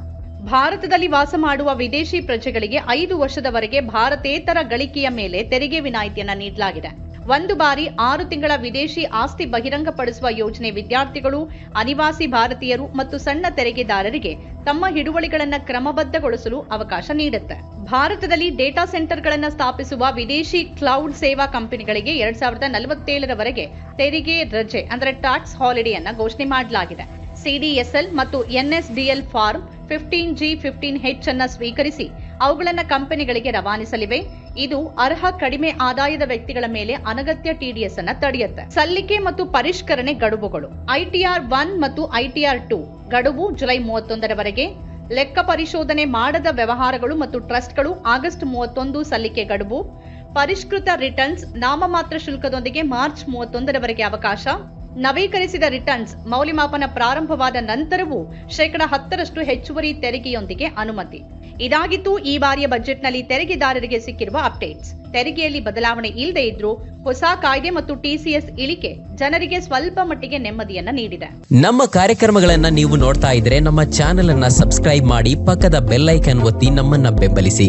ಭಾರತದಲ್ಲಿ ವಾಸ ಮಾಡುವ ವಿದೇಶಿ ಪ್ರಜೆಗಳಿಗೆ ಐದು ವರ್ಷದವರೆಗೆ ಭಾರತೇತರ ಗಳಿಕೆಯ ಮೇಲೆ ತೆರಿಗೆ ವಿನಾಯಿತಿಯನ್ನು ನೀಡಲಾಗಿದೆ. ಒಂದು ಬಾರಿ ಆರು ತಿಂಗಳ ವಿದೇಶಿ ಆಸ್ತಿ ಬಹಿರಂಗಪಡಿಸುವ ಯೋಜನೆ ವಿದ್ಯಾರ್ಥಿಗಳು, ಅನಿವಾಸಿ ಭಾರತೀಯರು ಮತ್ತು ಸಣ್ಣ ತೆರಿಗೆದಾರರಿಗೆ ತಮ್ಮ ಹಿಡುವಳಿಗಳನ್ನು ಕ್ರಮಬದ್ಧಗೊಳಿಸಲು ಅವಕಾಶ ನೀಡುತ್ತೆ. ಭಾರತದಲ್ಲಿ ಡೇಟಾ ಸೆಂಟರ್ಗಳನ್ನು ಸ್ಥಾಪಿಸುವ ವಿದೇಶಿ ಕ್ಲೌಡ್ ಸೇವಾ ಕಂಪನಿಗಳಿಗೆ ಎರಡ್ ಸಾವಿರದ ನಲವತ್ತೇಳರವರೆಗೆ ತೆರಿಗೆ ರಜೆ, ಅಂದರೆ ಟ್ಯಾಕ್ಸ್ ಹಾಲಿಡೆಯನ್ನ ಘೋಷಣೆ ಮಾಡಲಾಗಿದೆ. ಸಿಡಿಎಸ್ಎಲ್ ಮತ್ತು NSDL form fifteen G fifteen H ಅನ್ನು ಸ್ವೀಕರಿಸಿ ಅವುಗಳನ್ನು ಕಂಪನಿಗಳಿಗೆ ರವಾನಿಸಲಿವೆ. ಇದು ಅರ್ಹ ಕಡಿಮೆ ಆದಾಯದ ವ್ಯಕ್ತಿಗಳ ಮೇಲೆ ಅನಗತ್ಯ ಟಿಡಿಎಸ್ ಅನ್ನು ತಡೆಯುತ್ತೆ. ಸಲ್ಲಿಕೆ ಮತ್ತು ಪರಿಷ್ಕರಣೆ ಗಡುವುಗಳು. ಐಟಿಆರ್ ಒನ್ ಮತ್ತು ಐಟಿಆರ್ ಟು ಗಡುವು ಜುಲೈ ಮೂವತ್ತೊಂದರವರೆಗೆ ಲೆಕ್ಕ ಪರಿಶೋಧನೆ ಮಾಡದ ವ್ಯವಹಾರಗಳು ಮತ್ತು ಟ್ರಸ್ಟ್ಗಳು ಆಗಸ್ಟ್ ಮೂವತ್ತೊಂದು ಸಲ್ಲಿಕೆ ಗಡುವು. ಪರಿಷ್ಕೃತ ರಿಟರ್ನ್ಸ್ ನಾಮಮಾತ್ರ ಶುಲ್ಕದೊಂದಿಗೆ ಮಾರ್ಚ್ ಮೂವತ್ತೊಂದರವರೆಗೆ ಅವಕಾಶ. ನವೀಕರಿಸಿದ ರಿಟರ್ನ್ಸ್ ಮೌಲ್ಯಮಾಪನ ಪ್ರಾರಂಭವಾದ ನಂತರವೂ ಶೇಕಡ ಹತ್ತರಷ್ಟು ಹೆಚ್ಚುವರಿ ತೆರಿಗೆಯೊಂದಿಗೆ ಅನುಮತಿ. ಇದಾಗಿತ್ತು ಈ ಬಾರಿಯ ಬಜೆಟ್ನಲ್ಲಿ ತೆರಿಗೆದಾರರಿಗೆ ಸಿಕ್ಕಿರುವ ಅಪ್ಡೇಟ್ಸ್ ತೆರಿಗೆಯಲ್ಲಿ ಬದಲಾವಣೆ ಇಲ್ಲದೆ ಇದ್ರೂ ಹೊಸ ಕಾಯ್ದೆ ಮತ್ತು ಟಿಸಿಎಸ್ ಇಳಿಕೆ ಜನರಿಗೆ ಸ್ವಲ್ಪ ಮಟ್ಟಿಗೆ ನೆಮ್ಮದಿಯನ್ನ ನೀಡಿದೆ. ನಮ್ಮ ಕಾರ್ಯಕ್ರಮಗಳನ್ನ ನೀವು ನೋಡ್ತಾ ಇದ್ರೆ ನಮ್ಮ ಚಾನೆಲ್ ಅನ್ನ ಸಬ್ಸ್ಕ್ರೈಬ್ ಮಾಡಿ ಪಕ್ಕದ ಬೆಲ್ಲೈಕನ್ ಒತ್ತಿ ನಮ್ಮನ್ನ ಬೆಂಬಲಿಸಿ.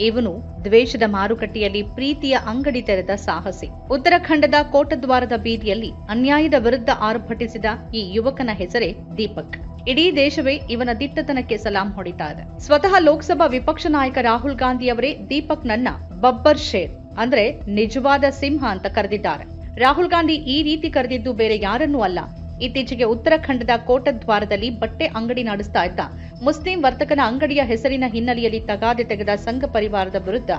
ಇವನು ದ್ವೇಷದ ಮಾರುಕಟ್ಟೆಯಲ್ಲಿ ಪ್ರೀತಿಯ ಅಂಗಡಿ ತೆರೆದ ಸಾಹಸಿ. ಉತ್ತರಾಖಂಡದ ಕೋಟದ್ವಾರದ ಬೀದಿಯಲ್ಲಿ ಅನ್ಯಾಯದ ವಿರುದ್ಧ ಆರ್ಭಟಿಸಿದ ಈ ಯುವಕನ ಹೆಸರೇ ದೀಪಕ್. ಇಡೀ ದೇಶವೇ ಇವನ ದಿಟ್ಟತನಕ್ಕೆ ಸಲಾಂ ಹೊಡಿತಾ ಸ್ವತಃ ಲೋಕಸಭಾ ವಿಪಕ್ಷ ನಾಯಕ ರಾಹುಲ್ ಗಾಂಧಿ ಅವರೇ ದೀಪಕ್ ನನ್ನ ಬಬ್ಬರ್ ಶೇರ್ ಅಂದ್ರೆ ನಿಜವಾದ ಸಿಂಹ ಅಂತ ಕರೆದಿದ್ದಾರೆ. ರಾಹುಲ್ ಗಾಂಧಿ ಈ ರೀತಿ ಕರೆದಿದ್ದು ಬೇರೆ ಯಾರನ್ನೂ ಅಲ್ಲ. ಇತ್ತೀಚೆಗೆ ಉತ್ತರಾಖಂಡದ ಕೋಟದ್ವಾರದಲ್ಲಿ ಬಟ್ಟೆ ಅಂಗಡಿ ನಡೆಸ್ತಾ ಇದ್ದ. ಮುಸ್ಲಿಂ ವರ್ತಕನ ಅಂಗಡಿಯ ಹೆಸರಿನ ಹಿನ್ನೆಲೆಯಲ್ಲಿ ತಗಾದೆ ತೆಗೆದ ಸಂಘ ಪರಿವಾರದ ವಿರುದ್ಧ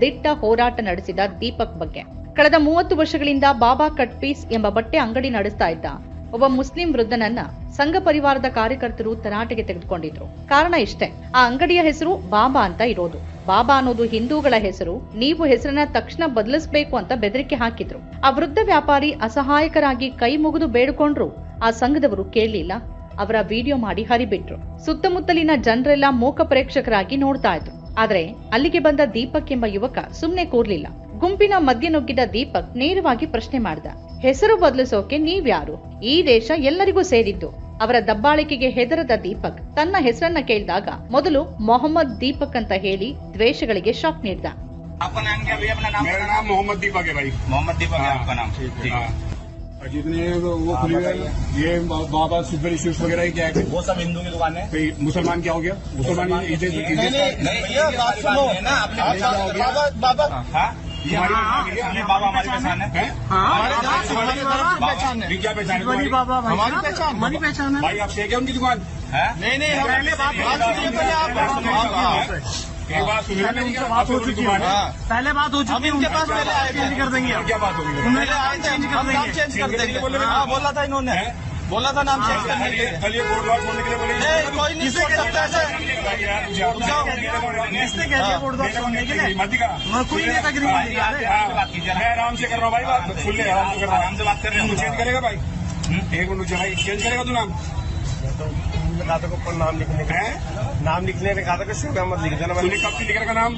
ದಿಟ್ಟ ಹೋರಾಟ ನಡೆಸಿದ ದೀಪಕ್ ಬಗ್ಗೆ. ಕಳೆದ ಮೂವತ್ತು ವರ್ಷಗಳಿಂದ ಬಾಬಾ ಕಟ್ ಪೀಸ್ ಎಂಬ ಬಟ್ಟೆ ಅಂಗಡಿ ನಡೆಸ್ತಾ ಇದ್ದ. ಒಬ್ಬ ಮುಸ್ಲಿಂ ವೃದ್ಧನನ್ನ ಸಂಘ ಪರಿವಾರದ ಕಾರ್ಯಕರ್ತರು ತರಾಟೆಗೆ ತೆಗೆದುಕೊಂಡಿದ್ರು. ಕಾರಣ ಇಷ್ಟೇ, ಆ ಅಂಗಡಿಯ ಹೆಸರು ಬಾಬಾ ಅಂತ ಇರೋದು. ಬಾಬಾ ಅನ್ನೋದು ಹಿಂದೂಗಳ ಹೆಸರು, ನೀವು ಹೆಸರನ್ನ ತಕ್ಷಣ ಬದಲಿಸಬೇಕು ಅಂತ ಬೆದರಿಕೆ ಹಾಕಿದ್ರು. ಆ ವೃದ್ಧ ವ್ಯಾಪಾರಿ ಅಸಹಾಯಕರಾಗಿ ಕೈ ಮುಗಿದು ಬೇಡಿಕೊಂಡ್ರು. ಆ ಸಂಘದವರು ಕೇಳಲಿಲ್ಲ. ಅವರ ವಿಡಿಯೋ ಮಾಡಿ ಹರಿಬಿಟ್ರು. ಸುತ್ತಮುತ್ತಲಿನ ಜನರೆಲ್ಲ ಮೂಕ ಪ್ರೇಕ್ಷಕರಾಗಿ ನೋಡ್ತಾ ಇದ್ರು. ಆದ್ರೆ ಅಲ್ಲಿಗೆ ಬಂದ ದೀಪಕ್ ಎಂಬ ಯುವಕ ಸುಮ್ನೆ ಕೂರ್ಲಿಲ್ಲ. ಗುಂಪಿನ ಮಧ್ಯೆ ನುಗ್ಗಿದ ದೀಪಕ್ ನೇರವಾಗಿ ಪ್ರಶ್ನೆ ಮಾಡ್ದ. ಹೆಸರು ಬದಲಿಸೋಕೆ ನೀವ್ಯಾರು? ಈ ದೇಶ ಎಲ್ಲರಿಗೂ ಸೇರಿದ್ದು. ಅವರ ದಬ್ಬಾಳಿಕೆಗೆ ಹೆದರದ ದೀಪಕ್ ತನ್ನ ಹೆಸರನ್ನ ಕೇಳಿದಾಗ ಮೊದಲು ಮೊಹಮ್ಮದ್ ದೀಪಕ್ ಅಂತ ಹೇಳಿ ದ್ವೇಷಗಳಿಗೆ ಶಾಕ್ ನೀಡ್ದ. ಮೊಹಮ್ಮದ್ ದೀಪಕ್ जितने वो वो खुली हुई है। ये बाबा सुपर स्वीट्स वगैरह क्या है? वो सब हिंदू की दुकान है। कोई मुसलमान क्या हो गया? मुसलमान इधर नहीं नहीं भैया बात सुनो। है ना बाबा बाबा। हाँ हमारी हमारी है। बाबा हमारी पहचान है। हैं? पहचान ये क्या पहचान है? तुम्हारी? हमारी पहचान हमारी पहचान भाई आप शेख है उनकी दुकान? नहीं नहीं पहले बात बात पहले आप एक बात सुनिए उनसे बात हो चुकी है। पहले बात हो चुकी है इनके पास पहले आए चेंज कर देंगे क्या बात होगी आए थे हम नाम चेंज कर देंगे। हाँ। बोला था इन्होंने। बोला था नाम चेंज करने के लिए। कल ये कोर्ट वार्ड खोलने के लिए बोले। कोई नहीं कर सकता ऐसे? किसने कह दिया बोर्ड बॉक्स खोलने के लिए? मत दिखा कोई। हाँ, मैं आराम से कर रहा हूँ भाई बात खुल ले आराम से कर रहा आराम से बात कर रहे हैं चेंज करेगा भाई। एक मिनट भाई। चेंज करेगा तू नाम? कहा था ऊपर नाम लिखने का नाम लिखने ने कहा था कि शुभ अहमद लिख देना मैंने कब से लिख रखा नाम?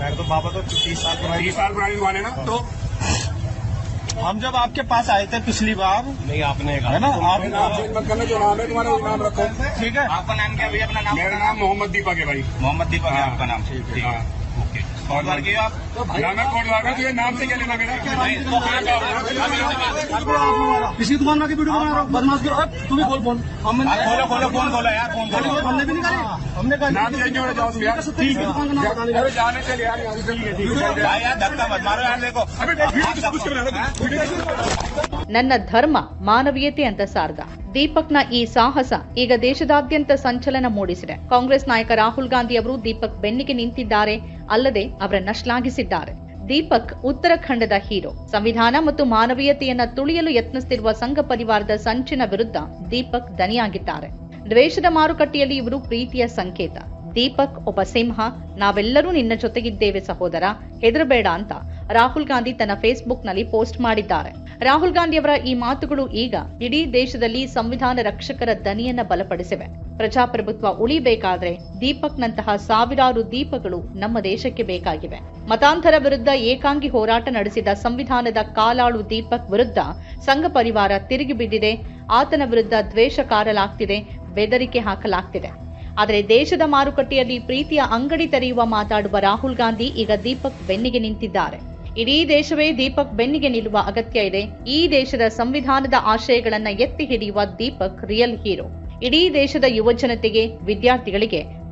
मैं तो बाबा तो तीस साल पुरानी तीस साल पुरानी दुकान है ना तो हम जब आपके पास आए थे पिछली बार नहीं आपने कहा है ना? आप करना जो नाम है तुम्हारा वो नाम रखो। ठीक है। आपका नाम क्या भैया अपना नाम मेरा नाम मोहम्मद दीपक है भाई। मोहम्मद दीपक है हाँ, आपका नाम। ठीक है। हाँ। ओके और बार की आप ना मैं कोर्ट वार्ड तुझे नाम से क्या लेना मेरा किसी दुकान में वीडियो बना रहा हूँ बदमाश करो अब तुम ही बोल फोन हमने हाँ, खोलो खोलो कौन खोला यार कौन खोलो हमने भी निकाले हमने कहा नाम चेंज होना जाओ तुम यार ठीक है दुकान का नाम बताने अरे जाने चल यार यहाँ से ठीक है ठीक है भाई यार धक्का मत मारो यार देखो अबे वीडियो किसको कुछ कर रहा है वीडियो ನನ್ನ ಧರ್ಮ ಮಾನವೀಯತೆ ಅಂತ ಸಾರ್ದ ದೀಪಕ್ನ ಈ ಸಾಹಸ ಈಗ ದೇಶದಾದ್ಯಂತ ಸಂಚಲನ ಮೂಡಿಸಿದೆ ಕಾಂಗ್ರೆಸ್ ನಾಯಕ ರಾಹುಲ್ ಗಾಂಧಿ ಅವರು ದೀಪಕ್ ಬೆನ್ನಿಗೆ ನಿಂತಿದ್ದಾರೆ ಅಲ್ಲದೆ ಅವರನ್ನ ಶ್ಲಾಘಿಸಿದ್ದಾರೆ. ದೀಪಕ್ ಉತ್ತರಾಖಂಡದ ಹೀರೋ. ಸಂವಿಧಾನ ಮತ್ತು ಮಾನವೀಯತೆಯನ್ನ ತುಳಿಯಲು ಯತ್ನಿಸುತ್ತಿರುವ ಸಂಘ ಪರಿವಾರದ ಸಂಚಿನ ವಿರುದ್ಧ ದೀಪಕ್ ದನಿಯಾಗಿದ್ದಾರೆ. ದ್ವೇಷದ ಮಾರುಕಟ್ಟೆಯಲ್ಲಿ ಇವರು ಪ್ರೀತಿಯ ಸಂಕೇತ. ದೀಪಕ್ ಒಬ್ಬ ಸಿಂಹ. ನಾವೆಲ್ಲರೂ ನಿನ್ನ ಜೊತೆಗಿದ್ದೇವೆ ಸಹೋದರ. ಹೆದರಬೇಡ ಅಂತ ರಾಹುಲ್ ಗಾಂಧಿ ತನ್ನ ಫೇಸ್ಬುಕ್ನಲ್ಲಿ ಪೋಸ್ಟ್ ಮಾಡಿದ್ದಾರೆ. ರಾಹುಲ್ ಗಾಂಧಿಯವರ ಈ ಮಾತುಗಳು ಈಗ ಇಡೀ ದೇಶದಲ್ಲಿ ಸಂವಿಧಾನ ರಕ್ಷಕರ ದನಿಯನ್ನ ಬಲಪಡಿಸಿವೆ. ಪ್ರಜಾಪ್ರಭುತ್ವ ಉಳಿಬೇಕಾದ್ರೆ ದೀಪಕ್ನಂತಹ ಸಾವಿರಾರು ದೀಪಗಳು ನಮ್ಮ ದೇಶಕ್ಕೆ ಬೇಕಾಗಿವೆ. ಮತಾಂತರ ವಿರುದ್ಧ ಏಕಾಂಗಿ ಹೋರಾಟ ನಡೆಸಿದ ಸಂವಿಧಾನದ ಕಾಲಾಳು ದೀಪಕ್ ವಿರುದ್ಧ ಸಂಘ ಪರಿವಾರ ತಿರುಗಿ ಬಿದ್ದಿದೆ. ಆತನ ವಿರುದ್ಧ ದ್ವೇಷ ಕಾರಲಾಗ್ತಿದೆ, ಬೆದರಿಕೆ ಹಾಕಲಾಗ್ತಿದೆ. ಆದರೆ ದೇಶದ ಮಾರುಕಟ್ಟೆಯಲ್ಲಿ ಪ್ರೀತಿಯ ಅಂಗಡಿ ತೆರೆಯುವ ಮಾತಾಡುವ ರಾಹುಲ್ ಗಾಂಧಿ ಈಗ ದೀಪಕ್ ಬೆನ್ನಿಗೆ ನಿಂತಿದ್ದಾರೆ. ಇಡೀ ದೇಶವೇ ದೀಪಕ್ ಬೆನ್ನಿಗೆ ನಿಲ್ಲುವ ಅಗತ್ಯ ಇದೆ. ಈ ದೇಶದ ಸಂವಿಧಾನದ ಆಶಯಗಳನ್ನ ಎತ್ತಿ ಹಿಡಿಯುವ ದೀಪಕ್ ರಿಯಲ್ ಹೀರೋ. ಇಡೀ ದೇಶದ ಯುವಜನತೆಗೆ ವಿದ್ಯಾರ್ಥಿಗಳಿಗೆ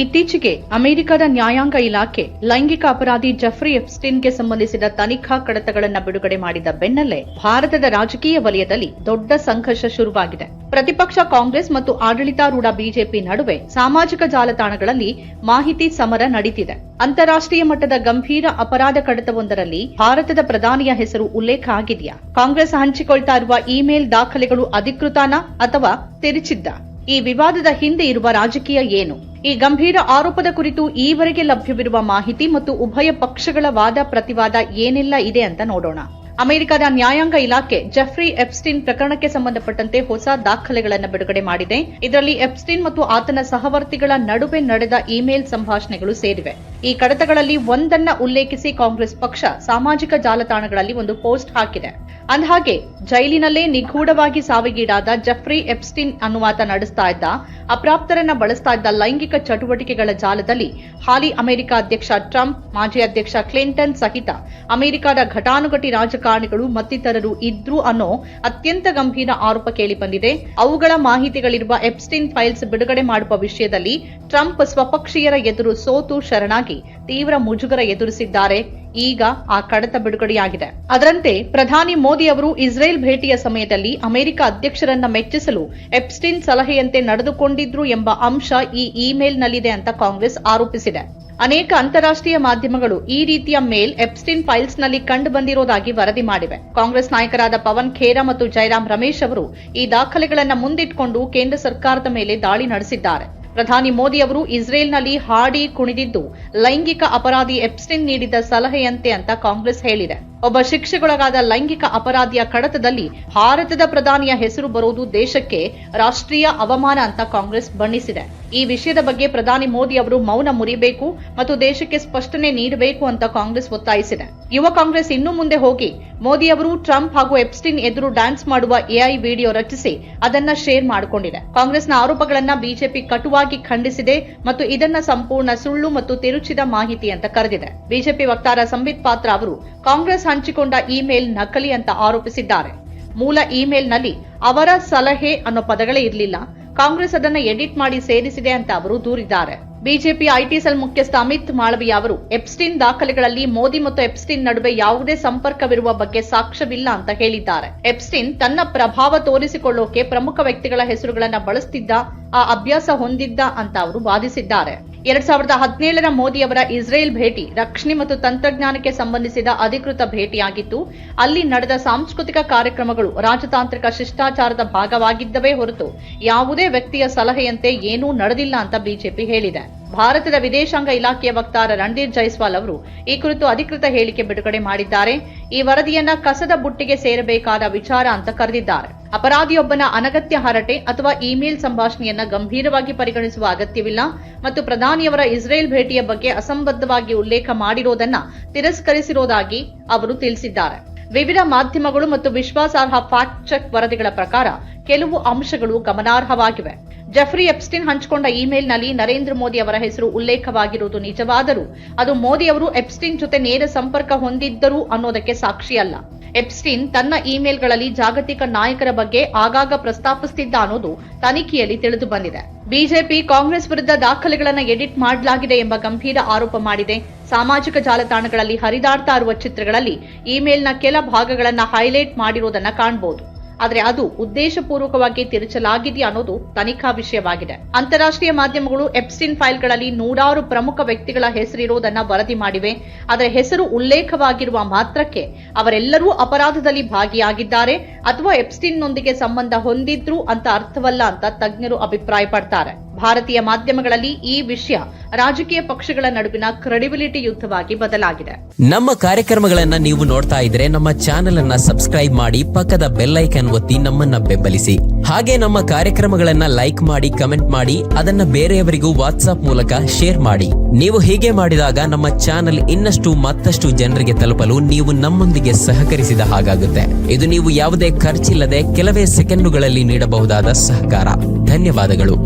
ಇತ್ತೀಚೆಗೆ ಅಮೆರಿಕದ ನ್ಯಾಯಾಂಗ ಇಲಾಖೆ ಲೈಂಗಿಕ ಅಪರಾಧಿ ಜಫ್ರಿ ಎಫ್ಸ್ಟಿನ್ಗೆ ಸಂಬಂಧಿಸಿದ ತನಿಖಾ ಕಡತಗಳನ್ನು ಬಿಡುಗಡೆ ಮಾಡಿದ ಬೆನ್ನಲ್ಲೇ ಭಾರತದ ರಾಜಕೀಯ ವಲಯದಲ್ಲಿ ದೊಡ್ಡ ಸಂಘರ್ಷ ಶುರುವಾಗಿದೆ. ಪ್ರತಿಪಕ್ಷ ಕಾಂಗ್ರೆಸ್ ಮತ್ತು ಆಡಳಿತಾರೂಢ ಬಿಜೆಪಿ ನಡುವೆ ಸಾಮಾಜಿಕ ಜಾಲತಾಣಗಳಲ್ಲಿ ಮಾಹಿತಿ ಸಮರ ನಡೀತಿದೆ. ಅಂತಾರಾಷ್ಟ್ರೀಯ ಮಟ್ಟದ ಗಂಭೀರ ಅಪರಾಧ ಕಡತವೊಂದರಲ್ಲಿ ಭಾರತದ ಪ್ರಧಾನಿಯ ಹೆಸರು ಉಲ್ಲೇಖ ಆಗಿದೆಯಾ? ಕಾಂಗ್ರೆಸ್ ಹಂಚಿಕೊಳ್ತಾ ಇರುವ ಇಮೇಲ್ ದಾಖಲೆಗಳು ಅಧಿಕೃತನಾ ಅಥವಾ ತಿರುಚಿದ್ದ? ಈ ವಿವಾದದ ಹಿಂದೆ ಇರುವ ರಾಜಕೀಯ ಏನು? ಈ ಗಂಭೀರ ಆರೋಪದ ಕುರಿತು ಈವರೆಗೆ ಲಭ್ಯವಿರುವ ಮಾಹಿತಿ ಮತ್ತು ಉಭಯ ಪಕ್ಷಗಳ ವಾದ ಪ್ರತಿವಾದ ಏನೆಲ್ಲ ಇದೆ ಅಂತ ನೋಡೋಣ. ಅಮೆರಿಕದ ನ್ಯಾಯಾಂಗ ಇಲಾಖೆ ಜೆಫ್ರಿ ಎಪ್ಸ್ಟಿನ್ ಪ್ರಕರಣಕ್ಕೆ ಸಂಬಂಧಪಟ್ಟಂತೆ ಹೊಸ ದಾಖಲೆಗಳನ್ನು ಬಿಡುಗಡೆ ಮಾಡಿದೆ. ಇದರಲ್ಲಿ ಎಪ್ಸ್ಟಿನ್ ಮತ್ತು ಆತನ ಸಹವರ್ತಿಗಳ ನಡುವೆ ನಡೆದ ಇಮೇಲ್ ಸಂಭಾಷಣೆಗಳು ಸೇರಿವೆ. ಈ ಕಡತಗಳಲ್ಲಿ ಒಂದನ್ನ ಉಲ್ಲೇಖಿಸಿ ಕಾಂಗ್ರೆಸ್ ಪಕ್ಷ ಸಾಮಾಜಿಕ ಜಾಲತಾಣಗಳಲ್ಲಿ ಒಂದು ಪೋಸ್ಟ್ ಹಾಕಿದೆ. ಅಂದಹಾಗೆ, ಜೈಲಿನಲ್ಲೇ ನಿಗೂಢವಾಗಿ ಸಾವಿಗೀಡಾದ ಜಫ್ರಿ ಎಪ್ಸ್ಟಿನ್ ಅನುವಾದ ನಡೆಸ್ತಾ ಇದ್ದ, ಅಪ್ರಾಪ್ತರನ್ನ ಬಳಸ್ತಾ ಇದ್ದ ಲೈಂಗಿಕ ಚಟುವಟಿಕೆಗಳ ಜಾಲದಲ್ಲಿ ಹಾಲಿ ಅಮೆರಿಕ ಅಧ್ಯಕ್ಷ ಟ್ರಂಪ್, ಮಾಜಿ ಅಧ್ಯಕ್ಷ ಕ್ಲಿಂಟನ್ ಸಹಿತ ಅಮೆರಿಕದ ಘಟಾನುಘಟಿ ರಾಜಕಾರಣಿಗಳು ಮತ್ತಿತರರು ಇದ್ರು ಅನ್ನೋ ಅತ್ಯಂತ ಗಂಭೀರ ಆರೋಪ ಕೇಳಿಬಂದಿದೆ. ಅವುಗಳ ಮಾಹಿತಿಗಳಿರುವ ಎಪ್ಸ್ಟಿನ್ ಫೈಲ್ಸ್ ಬಿಡುಗಡೆ ಮಾಡುವ ವಿಷಯದಲ್ಲಿ ಟ್ರಂಪ್ ಸ್ವಪಕ್ಷೀಯರ ಎದುರು ಸೋತು ಶರಣಾಗಿ ತೀವ್ರ ಮುಜುಗರ ಎದುರಿಸಿದ್ದಾರೆ. ಈಗ ಆ ಕಡತ ಬಿಡುಗಡೆಯಾಗಿದೆ. ಅದರಂತೆ ಪ್ರಧಾನಿ ಮೋದಿ ಅವರು ಇಸ್ರೇಲ್ ಭೇಟಿಯ ಸಮಯದಲ್ಲಿ ಅಮೆರಿಕ ಅಧ್ಯಕ್ಷರನ್ನ ಮೆಚ್ಚಿಸಲು ಎಪ್ಸ್ಟಿನ್ ಸಲಹೆಯಂತೆ ನಡೆದುಕೊಂಡಿದ್ರು ಎಂಬ ಅಂಶ ಈ ಇಮೇಲ್ನಲ್ಲಿದೆ ಅಂತ ಕಾಂಗ್ರೆಸ್ ಆರೋಪಿಸಿದೆ. ಅನೇಕ ಅಂತಾರಾಷ್ಟ್ರೀಯ ಮಾಧ್ಯಮಗಳು ಈ ರೀತಿಯ ಮೇಲ್ ಎಪ್ಸ್ಟಿನ್ ಫೈಲ್ಸ್ನಲ್ಲಿ ಕಂಡು ಬಂದಿರುವುದಾಗಿ ವರದಿ ಮಾಡಿವೆ. ಕಾಂಗ್ರೆಸ್ ನಾಯಕರಾದ ಪವನ್ ಖೇರಾ ಮತ್ತು ಜೈರಾಮ್ ರಮೇಶ್ ಅವರು ಈ ದಾಖಲೆಗಳನ್ನು ಮುಂದಿಟ್ಟುಕೊಂಡು ಕೇಂದ್ರ ಸರ್ಕಾರದ ಮೇಲೆ ದಾಳಿ ನಡೆಸಿದ್ದಾರೆ. ಪ್ರಧಾನಿ ಮೋದಿ ಅವರು ಇಸ್ರೇಲ್ನಲ್ಲಿ ಹಾಡಿ ಕುಣಿದಿದ್ದು, ಲೈಂಗಿಕ ಅಪರಾಧಿ ಎಪ್ಸ್ಟಿನ್ ನೀಡಿದ ಸಲಹೆಯಂತೆ ಅಂತ ಕಾಂಗ್ರೆಸ್ ಹೇಳಿದೆ. ಒಬ್ಬ ಶಿಕ್ಷೆಗೊಳಗಾದ ಲೈಂಗಿಕ ಅಪರಾಧಿಯ ಕಡತದಲ್ಲಿ ಭಾರತದ ಪ್ರಧಾನಿಯ ಹೆಸರು ಬರೋದು ದೇಶಕ್ಕೆ ರಾಷ್ಟ್ರೀಯ ಅವಮಾನ ಅಂತ ಕಾಂಗ್ರೆಸ್ ಬಣ್ಣಿಸಿದೆ. ಈ ವಿಷಯದ ಬಗ್ಗೆ ಪ್ರಧಾನಿ ಮೋದಿ ಅವರು ಮೌನ ಮುರಿಬೇಕು ಮತ್ತು ದೇಶಕ್ಕೆ ಸ್ಪಷ್ಟನೆ ನೀಡಬೇಕು ಅಂತ ಕಾಂಗ್ರೆಸ್ ಒತ್ತಾಯಿಸಿದೆ. ಯುವ ಕಾಂಗ್ರೆಸ್ ಇನ್ನು ಮುಂದೆ ಹೋಗಿ ಮೋದಿ ಅವರು ಟ್ರಂಪ್ ಹಾಗೂ ಎಪ್ಸ್ಟಿನ್ ಎದುರು ಡ್ಯಾನ್ಸ್ ಮಾಡುವ ಎಐ ವಿಡಿಯೋ ರಚಿಸಿ ಅದನ್ನ ಶೇರ್ ಮಾಡಿಕೊಂಡಿದೆ. ಕಾಂಗ್ರೆಸ್ನ ಆರೋಪಗಳನ್ನ ಬಿಜೆಪಿ ಕಟುವಾಗಿ ಖಂಡಿಸಿದೆ ಮತ್ತು ಇದನ್ನ ಸಂಪೂರ್ಣ ಸುಳ್ಳು ಮತ್ತು ತಿರುಚಿದ ಮಾಹಿತಿ ಅಂತ ಕರೆದಿದೆ. ಬಿಜೆಪಿ ವಕ್ತಾರ ಸಂಬಿತ್ ಪಾತ್ರ ಅವರು ಕಾಂಗ್ರೆಸ್ ಹಂಚಿಕೊಂಡ ಇಮೇಲ್ ನಕಲಿ ಅಂತ ಆರೋಪಿಸಿದ್ದಾರೆ. ಮೂಲ ಇಮೇಲ್ನಲ್ಲಿ ಅವರ ಸಲಹೆ ಅನ್ನೋ ಪದಗಳೇ ಇರಲಿಲ್ಲ. ಕಾಂಗ್ರೆಸ್ ಅದನ್ನ ಎಡಿಟ್ ಮಾಡಿ ಸೇರಿಸಿದೆ ಅಂತ ಅವರು ದೂರಿದ್ದಾರೆ. ಬಿಜೆಪಿ ಐಟಿ ಸೆಲ್ ಮುಖ್ಯಸ್ಥ ಅಮಿತ್ ಮಾಳವಿಯ ಅವರು ಎಪ್ಸ್ಟಿನ್ ದಾಖಲೆಗಳಲ್ಲಿ ಮೋದಿ ಮತ್ತು ಎಪ್ಸ್ಟಿನ್ ನಡುವೆ ಯಾವುದೇ ಸಂಪರ್ಕವಿರುವ ಬಗ್ಗೆ ಸಾಕ್ಷ್ಯವಿಲ್ಲ ಅಂತ ಹೇಳಿದ್ದಾರೆ. ಎಪ್ಸ್ಟಿನ್ ತನ್ನ ಪ್ರಭಾವ ತೋರಿಸಿಕೊಳ್ಳೋಕೆ ಪ್ರಮುಖ ವ್ಯಕ್ತಿಗಳ ಹೆಸರುಗಳನ್ನ ಬಳಸ್ತಿದ್ದ, ಆ ಅಭ್ಯಾಸ ಹೊಂದಿದ್ದ ಅಂತ ಅವರು ವಾದಿಸಿದ್ದಾರೆ. ಎರಡ್ ಸಾವಿರದ ಹದಿನೇಳರ ಮೋದಿ ಅವರ ಇಸ್ರೇಲ್ ಭೇಟಿ ರಕ್ಷಣೆ ಮತ್ತು ತಂತ್ರಜ್ಞಾನಕ್ಕೆ ಸಂಬಂಧಿಸಿದ ಅಧಿಕೃತ ಭೇಟಿಯಾಗಿತ್ತು ಅಲ್ಲಿ ನಡೆದ ಸಾಂಸ್ಕೃತಿಕ ಕಾರ್ಯಕ್ರಮಗಳು ರಾಜತಾಂತ್ರಿಕ ಶಿಷ್ಟಾಚಾರದ ಭಾಗವಾಗಿದ್ದವೇ ಹೊರತು ಯಾವುದೇ ವ್ಯಕ್ತಿಯ ಸಲಹೆಯಂತೆ ಏನೂ ನಡೆದಿಲ್ಲ ಅಂತ ಬಿಜೆಪಿ ಹೇಳಿದೆ. ಭಾರತದ ವಿದೇಶಾಂಗ ಇಲಾಖೆಯ ವಕ್ತಾರ ರಣಧೀರ್ ಜೈಸ್ವಾಲ್ ಅವರು ಈ ಕುರಿತು ಅಧಿಕೃತ ಹೇಳಿಕೆ ಬಿಡುಗಡೆ ಮಾಡಿದ್ದಾರೆ. ಈ ವರದಿಯನ್ನ ಕಸದ ಬುಟ್ಟಿಗೆ ಸೇರಬೇಕಾದ ವಿಚಾರ ಅಂತ ಕರೆದಿದ್ದಾರೆ. ಅಪರಾಧಿಯೊಬ್ಬನ ಅನಗತ್ಯ ಹರಟೆ ಅಥವಾ ಇಮೇಲ್ ಸಂಭಾಷಣೆಯನ್ನ ಗಂಭೀರವಾಗಿ ಪರಿಗಣಿಸುವ ಅಗತ್ಯವಿಲ್ಲ ಮತ್ತು ಪ್ರಧಾನಿಯವರ ಇಸ್ರೇಲ್ ಭೇಟಿಯ ಬಗ್ಗೆ ಅಸಂಬದ್ಧವಾಗಿ ಉಲ್ಲೇಖ ಮಾಡಿರೋದನ್ನ ತಿರಸ್ಕರಿಸಿರೋದಾಗಿ ಅವರು ತಿಳಿಸಿದ್ದಾರೆ. ವಿವಿಧ ಮಾಧ್ಯಮಗಳು ಮತ್ತು ವಿಶ್ವಾಸಾರ್ಹ ಫ್ಯಾಕ್ಟ್ ಚೆಕ್ ವರದಿಗಳ ಪ್ರಕಾರ ಕೆಲವು ಅಂಶಗಳು ಗಮನಾರ್ಹವಾಗಿವೆ. ಜಫ್ರಿ ಎಪ್ಸ್ಟಿನ್ ಹಂಚಿಕೊಂಡ ಇಮೇಲ್ನಲ್ಲಿ ನರೇಂದ್ರ ಮೋದಿ ಅವರ ಹೆಸರು ಉಲ್ಲೇಖವಾಗಿರುವುದು ನಿಜವಾದರೂ ಅದು ಮೋದಿ ಅವರು ಎಪ್ಸ್ಟಿನ್ ಜೊತೆ ನೇರ ಸಂಪರ್ಕ ಹೊಂದಿದ್ದರು ಅನ್ನೋದಕ್ಕೆ ಸಾಕ್ಷಿಯಲ್ಲ. ಎಪ್ಸ್ಟಿನ್ ತನ್ನ ಇಮೇಲ್ಗಳಲ್ಲಿ ಜಾಗತಿಕ ನಾಯಕರ ಬಗ್ಗೆ ಆಗಾಗ ಪ್ರಸ್ತಾಪಿಸುತ್ತಿದ್ದ ಅನ್ನೋದು ತನಿಖೆಯಲ್ಲಿ ತಿಳಿದು ಬಂದಿದೆ. ಬಿಜೆಪಿ ಕಾಂಗ್ರೆಸ್ ವಿರುದ್ಧ ದಾಖಲೆಗಳನ್ನು ಎಡಿಟ್ ಮಾಡಲಾಗಿದೆ ಎಂಬ ಗಂಭೀರ ಆರೋಪ ಮಾಡಿದೆ. ಸಾಮಾಜಿಕ ಜಾಲತಾಣಗಳಲ್ಲಿ ಹರಿದಾಡ್ತಾ ಇರುವ ಚಿತ್ರಗಳಲ್ಲಿ ಇಮೇಲ್ನ ಕೆಲ ಭಾಗಗಳನ್ನು ಹೈಲೈಟ್ ಮಾಡಿರೋದನ್ನ ಕಾಣಬಹುದು ಆದರೆ ಅದು ಉದ್ದೇಶಪೂರ್ವಕವಾಗಿ ತಿರುಚಲಾಗಿದೆಯಾ ಅನ್ನೋದು ತನಿಖಾ ವಿಷಯವಾಗಿದೆ. ಅಂತಾರಾಷ್ಟ್ರೀಯ ಮಾಧ್ಯಮಗಳು ಎಪ್ಸ್ಟಿನ್ ಫೈಲ್ಗಳಲ್ಲಿ ನೂರಾರು ಪ್ರಮುಖ ವ್ಯಕ್ತಿಗಳ ಹೆಸರಿರುವುದನ್ನ ವರದಿ ಮಾಡಿವೆ. ಆದರೆ ಹೆಸರು ಉಲ್ಲೇಖವಾಗಿರುವ ಮಾತ್ರಕ್ಕೆ ಅವರೆಲ್ಲರೂ ಅಪರಾಧದಲ್ಲಿ ಭಾಗಿಯಾಗಿದ್ದಾರೆ. ಅಥವಾ ಎಪ್ಸ್ಟಿನ್ನೊಂದಿಗೆ ಸಂಬಂಧ ಹೊಂದಿದ್ರು ಅಂತ ಅರ್ಥವಲ್ಲ ಅಂತ ತಜ್ಞರು ಅಭಿಪ್ರಾಯಪಡ್ತಾರೆ. ಭಾರತೀಯ ಮಾಧ್ಯಮಗಳಲ್ಲಿ ಈ ವಿಷಯ ರಾಜಕೀಯ ಪಕ್ಷಗಳ ನಡುವಿನ ಕ್ರೆಡಿಬಿಲಿಟಿ ಯುದ್ಧವಾಗಿ ಬದಲಾಗಿದೆ. ನಮ್ಮ ಕಾರ್ಯಕ್ರಮಗಳನ್ನ ನೀವು ನೋಡ್ತಾ ಇದ್ರೆ ನಮ್ಮ ಚಾನೆಲ್ ಅನ್ನ ಸಬ್ಸ್ಕ್ರೈಬ್ ಮಾಡಿ ಪಕ್ಕದ ಬೆಲ್ಲೈಕನ್ ಒತ್ತಿ ನಮ್ಮನ್ನ ಬೆಂಬಲಿಸಿ. ಹಾಗೆ ನಮ್ಮ ಕಾರ್ಯಕ್ರಮಗಳನ್ನ ಲೈಕ್ ಮಾಡಿ ಕಮೆಂಟ್ ಮಾಡಿ, ಅದನ್ನ ಬೇರೆಯವರಿಗೂ ವಾಟ್ಸ್ಆಪ್ ಮೂಲಕ ಶೇರ್ ಮಾಡಿ. ನೀವು ಹೀಗೆ ಮಾಡಿದಾಗ ನಮ್ಮ ಚಾನೆಲ್ ಇನ್ನಷ್ಟು ಮತ್ತಷ್ಟು ಜನರಿಗೆ ತಲುಪಲು ನೀವು ನಮ್ಮೊಂದಿಗೆ ಸಹಕರಿಸಿದ ಹಾಗಾಗುತ್ತೆ. ಇದು ನೀವು ಯಾವುದೇ ಖರ್ಚಿಲ್ಲದೆ ಕೆಲವೇ ಸೆಕೆಂಡುಗಳಲ್ಲಿ ನೀಡಬಹುದಾದ ಸಹಕಾರ. ಧನ್ಯವಾದಗಳು.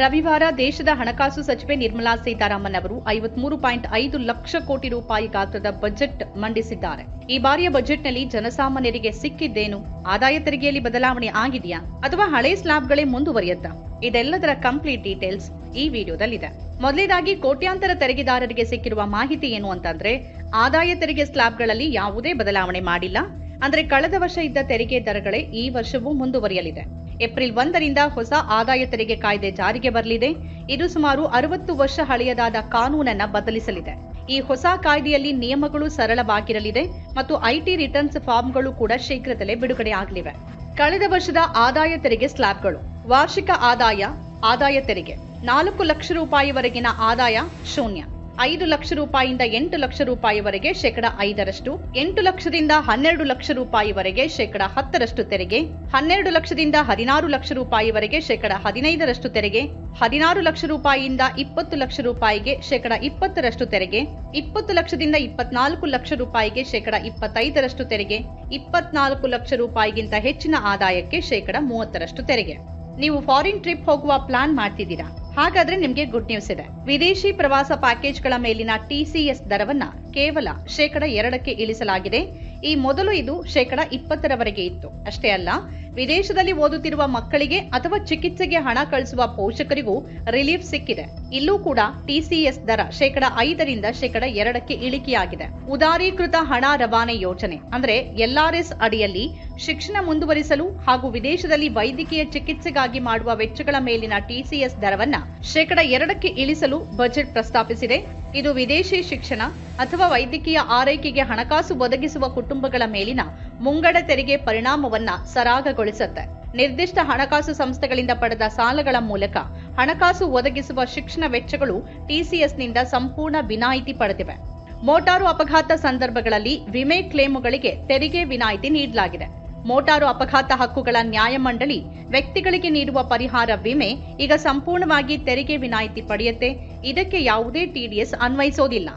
ರವಿವಾರ ದೇಶದ ಹಣಕಾಸು ಸಚಿವೆ ನಿರ್ಮಲಾ ಸೀತಾರಾಮನ್ ಅವರು ಐವತ್ಮೂರು ಪಾಯಿಂಟ್ ಐದು ಲಕ್ಷ ಕೋಟಿ ರೂಪಾಯಿ ಗಾತ್ರದ ಬಜೆಟ್ ಮಂಡಿಸಿದ್ದಾರೆ. ಈ ಬಾರಿಯ ಬಜೆಟ್ನಲ್ಲಿ ಜನಸಾಮಾನ್ಯರಿಗೆ ಸಿಕ್ಕಿದ್ದೇನು? ಆದಾಯ ತೆರಿಗೆಯಲ್ಲಿ ಬದಲಾವಣೆ ಆಗಿದೆಯಾ? ಅಥವಾ ಹಳೆ ಸ್ಲಾಬ್ಗಳೇ ಮುಂದುವರಿಯುತ್ತಾ? ಇದೆಲ್ಲದರ ಕಂಪ್ಲೀಟ್ ಡೀಟೇಲ್ಸ್ ಈ ವಿಡಿಯೋದಲ್ಲಿದೆ. ಮೊದಲೇದಾಗಿ ಕೋಟ್ಯಾಂತರ ತೆರಿಗೆದಾರರಿಗೆ ಸಿಕ್ಕಿರುವ ಮಾಹಿತಿ ಏನು ಅಂತಂದ್ರೆ, ಆದಾಯ ತೆರಿಗೆ ಸ್ಲಾಬ್ಗಳಲ್ಲಿ ಯಾವುದೇ ಬದಲಾವಣೆ ಮಾಡಿಲ್ಲ. ಅಂದ್ರೆ ಕಳೆದ ವರ್ಷ ಇದ್ದ ತೆರಿಗೆ ದರಗಳೇ ಈ ವರ್ಷವೂ ಮುಂದುವರಿಯಲಿದೆ. ಏಪ್ರಿಲ್ ಒಂದರಿಂದ ಹೊಸ ಆದಾಯ ತೆರಿಗೆ ಕಾಯ್ದೆ ಜಾರಿಗೆ ಬರಲಿದೆ. ಇದು ಸುಮಾರು ಅರವತ್ತು ವರ್ಷ ಹಳೆಯದಾದ ಕಾನೂನನ್ನ ಬದಲಿಸಲಿದೆ. ಈ ಹೊಸ ಕಾಯ್ದೆಯಲ್ಲಿ ನಿಯಮಗಳು ಸರಳವಾಗಿರಲಿದೆ ಮತ್ತು ಐಟಿ ರಿಟರ್ನ್ಸ್ ಫಾರ್ಮ್ಗಳು ಕೂಡ ಶೀಘ್ರದಲ್ಲೇ ಬಿಡುಗಡೆ ಆಗಲಿವೆ. ಕಳೆದ ವರ್ಷದ ಆದಾಯ ತೆರಿಗೆ ಸ್ಲ್ಯಾಬ್ಗಳು, ವಾರ್ಷಿಕ ಆದಾಯ ಆದಾಯ ತೆರಿಗೆ, ನಾಲ್ಕು ಲಕ್ಷ ರೂಪಾಯಿವರೆಗಿನ ಆದಾಯ ಶೂನ್ಯ. ಐದು ಲಕ್ಷ ರೂಪಾಯಿಂದ ಎಂಟು ಲಕ್ಷ ರೂಪಾಯಿವರೆಗೆ ಶೇಕಡ ಐದರಷ್ಟು, ಎಂಟು ಲಕ್ಷದಿಂದ ಹನ್ನೆರಡು ಲಕ್ಷ ರೂಪಾಯಿವರೆಗೆ ಶೇಕಡ ಹತ್ತರಷ್ಟು ತೆರಿಗೆ, ಹನ್ನೆರಡು ಲಕ್ಷದಿಂದ ಹದಿನಾರು ಲಕ್ಷ ರೂಪಾಯಿವರೆಗೆ ಶೇಕಡ ಹದಿನೈದರಷ್ಟು ತೆರಿಗೆ, ಹದಿನಾರು ಲಕ್ಷ ರೂಪಾಯಿಯಿಂದ ಇಪ್ಪತ್ತು ಲಕ್ಷ ರೂಪಾಯಿಗೆ ಶೇಕಡ ಇಪ್ಪತ್ತರಷ್ಟು ತೆರಿಗೆ, ಇಪ್ಪತ್ತು ಲಕ್ಷದಿಂದ ಇಪ್ಪತ್ನಾಲ್ಕು ಲಕ್ಷ ರೂಪಾಯಿಗೆ ಶೇಕಡ ಇಪ್ಪತ್ತೈದರಷ್ಟು ತೆರಿಗೆ, ಇಪ್ಪತ್ನಾಲ್ಕು ಲಕ್ಷ ರೂಪಾಯಿಗಿಂತ ಹೆಚ್ಚಿನ ಆದಾಯಕ್ಕೆ ಶೇಕಡ ಮೂವತ್ತರಷ್ಟು ತೆರಿಗೆ. ನೀವು ಫಾರಿನ್ ಟ್ರಿಪ್ ಹೋಗುವ ಪ್ಲಾನ್ ಮಾಡ್ತಿದ್ದೀರಾ? ಹಾಗಾದ್ರೆ ನಿಮ್ಗೆ ಗುಡ್ ನ್ಯೂಸ್ ಇದೆ. ವಿದೇಶಿ ಪ್ರವಾಸ ಪ್ಯಾಕೇಜ್ಗಳ ಮೇಲಿನ ಟಿಸಿಎಸ್ ದರವನ್ನ ಕೇವಲ ಶೇಕಡ ಎರಡಕ್ಕೆ ಇಳಿಸಲಾಗಿದೆ. ಈ ಮೊದಲು ಇದು ಶೇಕಡ ಇಪ್ಪತ್ತರವರೆಗೆ ಇತ್ತು. ಅಷ್ಟೇ ಅಲ್ಲ ವಿದೇಶದಲ್ಲಿ ಓದುತ್ತಿರುವ ಮಕ್ಕಳಿಗೆ ಅಥವಾ ಚಿಕಿತ್ಸೆಗೆ ಹಣ ಕಳಿಸುವ ಪೋಷಕರಿಗೂ ರಿಲೀಫ್ ಸಿಕ್ಕಿದೆ. ಇಲ್ಲೂ ಕೂಡ ಟಿಸಿಎಸ್ ದರ ಶೇಕಡ ಐದರಿಂದ ಶೇಕಡ ಎರಡಕ್ಕೆ ಇಳಿಕೆಯಾಗಿದೆ. ಉದಾರೀಕೃತ ಹಣ ರವಾನೆ ಯೋಜನೆ, ಅಂದ್ರೆ ಎಲ್ಆರ್ಎಸ್ ಅಡಿಯಲ್ಲಿ ಶಿಕ್ಷಣ ಮುಂದುವರಿಸಲು ಹಾಗೂ ವಿದೇಶದಲ್ಲಿ ವೈದ್ಯಕೀಯ ಚಿಕಿತ್ಸೆಗಾಗಿ ಮಾಡುವ ವೆಚ್ಚಗಳ ಮೇಲಿನ ಟಿಸಿಎಸ್ ದರವನ್ನ ಶೇಕಡ ಎರಡಕ್ಕೆ ಇಳಿಸಲು ಬಜೆಟ್ ಪ್ರಸ್ತಾಪಿಸಿದೆ. ಇದು ವಿದೇಶಿ ಶಿಕ್ಷಣ ಅಥವಾ ವೈದ್ಯಕೀಯ ಆರೈಕೆಗೆ ಹಣಕಾಸು ಒದಗಿಸುವ ಕುಟುಂಬಗಳ ಮೇಲಿನ ಮುಂಗಡ ತೆರಿಗೆ ಪರಿಣಾಮವನ್ನ ಸರಾಗಗೊಳಿಸುತ್ತೆ. ನಿರ್ದಿಷ್ಟ ಹಣಕಾಸು ಸಂಸ್ಥೆಗಳಿಂದ ಪಡೆದ ಸಾಲಗಳ ಮೂಲಕ ಹಣಕಾಸು ಒದಗಿಸುವ ಶಿಕ್ಷಣ ವೆಚ್ಚಗಳು ಟಿಸಿಎಸ್ನಿಂದ ಸಂಪೂರ್ಣ ವಿನಾಯಿತಿ ಪಡೆದಿವೆ. ಮೋಟಾರು ಅಪಘಾತ ಸಂದರ್ಭಗಳಲ್ಲಿ ವಿಮೆ ಕ್ಲೇಮುಗಳಿಗೆ ತೆರಿಗೆ ವಿನಾಯಿತಿ ನೀಡಲಾಗಿದೆ. ಮೋಟಾರು ಅಪಘಾತ ಹಕ್ಕುಗಳ ನ್ಯಾಯಮಂಡಳಿ ವ್ಯಕ್ತಿಗಳಿಗೆ ನೀಡುವ ಪರಿಹಾರ ವಿಮೆ ಈಗ ಸಂಪೂರ್ಣವಾಗಿ ತೆರಿಗೆ ವಿನಾಯಿತಿ ಪಡೆಯುತ್ತೆ. ಇದಕ್ಕೆ ಯಾವುದೇ ಟಿಡಿಎಸ್ ಅನ್ವಯಿಸೋದಿಲ್ಲ.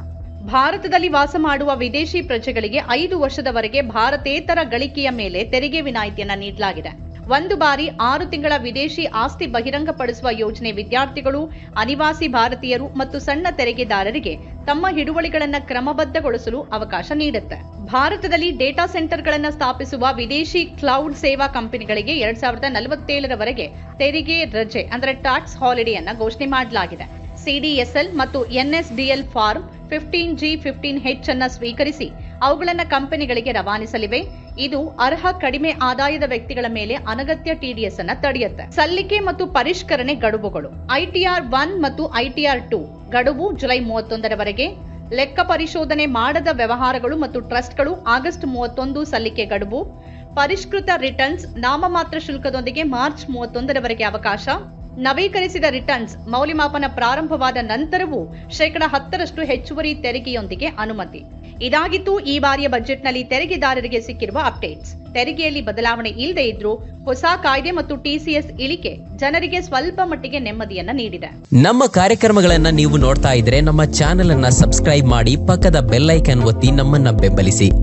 ಭಾರತದಲ್ಲಿ ವಾಸ ಮಾಡುವ ವಿದೇಶಿ ಪ್ರಜೆಗಳಿಗೆ ಐದು ವರ್ಷದವರೆಗೆ ಭಾರತೇತರ ಗಳಿಕೆಯ ಮೇಲೆ ತೆರಿಗೆ ವಿನಾಯಿತಿಯನ್ನು ನೀಡಲಾಗಿದೆ. ಒಂದು ಬಾರಿ ಆರು ತಿಂಗಳ ವಿದೇಶಿ ಆಸ್ತಿ ಬಹಿರಂಗಪಡಿಸುವ ಯೋಜನೆ ವಿದ್ಯಾರ್ಥಿಗಳು, ಅನಿವಾಸಿ ಭಾರತೀಯರು ಮತ್ತು ಸಣ್ಣ ತೆರಿಗೆದಾರರಿಗೆ ತಮ್ಮ ಹಿಡುವಳಿಗಳನ್ನು ಕ್ರಮಬದ್ಧಗೊಳಿಸಲು ಅವಕಾಶ ನೀಡುತ್ತೆ. ಭಾರತದಲ್ಲಿ ಡೇಟಾ ಸೆಂಟರ್ಗಳನ್ನು ಸ್ಥಾಪಿಸುವ ವಿದೇಶಿ ಕ್ಲೌಡ್ ಸೇವಾ ಕಂಪನಿಗಳಿಗೆ ಎರಡ್ ಸಾವಿರದ ನಲವತ್ತೇಳರವರೆಗೆ ತೆರಿಗೆ ರಜೆ, ಅಂದರೆ ಟ್ಯಾಕ್ಸ್ ಅನ್ನು ಘೋಷಣೆ ಮಾಡಲಾಗಿದೆ. ಸಿಡಿಎಸ್ಎಲ್ ಮತ್ತು NSDL form fifteen G fifteen H ಅನ್ನು ಸ್ವೀಕರಿಸಿ ಅವುಗಳನ್ನು ಕಂಪನಿಗಳಿಗೆ ರವಾನಿಸಲಿವೆ. ಇದು ಅರ್ಹ ಕಡಿಮೆ ಆದಾಯದ ವ್ಯಕ್ತಿಗಳ ಮೇಲೆ ಅನಗತ್ಯ ಟಿಡಿಎಸ್ ಅನ್ನು ತಡೆಯುತ್ತೆ. ಸಲ್ಲಿಕೆ ಮತ್ತು ಪರಿಷ್ಕರಣೆ ಗಡುವುಗಳು. ಐಟಿಆರ್ ಒನ್ ಮತ್ತು ಐಟಿಆರ್ ಟು ಗಡುವು ಜುಲೈ ಮೂವತ್ತೊಂದರವರೆಗೆ ಲೆಕ್ಕ ಪರಿಶೋಧನೆ ಮಾಡದ ವ್ಯವಹಾರಗಳು ಮತ್ತು ಟ್ರಸ್ಟ್ಗಳು ಆಗಸ್ಟ್ ಮೂವತ್ತೊಂದು ಸಲ್ಲಿಕೆ ಗಡುವು. ಪರಿಷ್ಕೃತ ರಿಟರ್ನ್ಸ್ ನಾಮಮಾತ್ರ ಶುಲ್ಕದೊಂದಿಗೆ ಮಾರ್ಚ್ ಮೂವತ್ತೊಂದರವರೆಗೆ ಅವಕಾಶ. ನವೀಕರಿಸಿದ ರಿಟರ್ನ್ಸ್ ಮೌಲ್ಯಮಾಪನ ಪ್ರಾರಂಭವಾದ ನಂತರವೂ ಶೇಕಡ ಹತ್ತರಷ್ಟು ಹೆಚ್ಚುವರಿ ತೆರಿಗೆಯೊಂದಿಗೆ ಅನುಮತಿ. ಇದಾಗಿತ್ತು ಈ ಬಾರಿಯ ಬಜೆಟ್ನಲ್ಲಿ ತೆರಿಗೆದಾರರಿಗೆ ಸಿಕ್ಕಿರುವ ಅಪ್ಡೇಟ್ಸ್ ತೆರಿಗೆಯಲ್ಲಿ ಬದಲಾವಣೆ ಇಲ್ಲದೆ ಇದ್ರೂ ಹೊಸ ಕಾಯ್ದೆ ಮತ್ತು ಟಿಸಿಎಸ್ ಇಳಿಕೆ ಜನರಿಗೆ ಸ್ವಲ್ಪ ಮಟ್ಟಿಗೆ ನೆಮ್ಮದಿಯನ್ನ ನೀಡಿದೆ. ನಮ್ಮ ಕಾರ್ಯಕ್ರಮಗಳನ್ನ ನೀವು ನೋಡ್ತಾ ಇದ್ರೆ ನಮ್ಮ ಚಾನೆಲ್ ಅನ್ನ ಸಬ್ಸ್ಕ್ರೈಬ್ ಮಾಡಿ ಪಕ್ಕದ ಬೆಲ್ಲೈಕನ್ ಒತ್ತಿ ನಮ್ಮನ್ನ ಬೆಂಬಲಿಸಿ.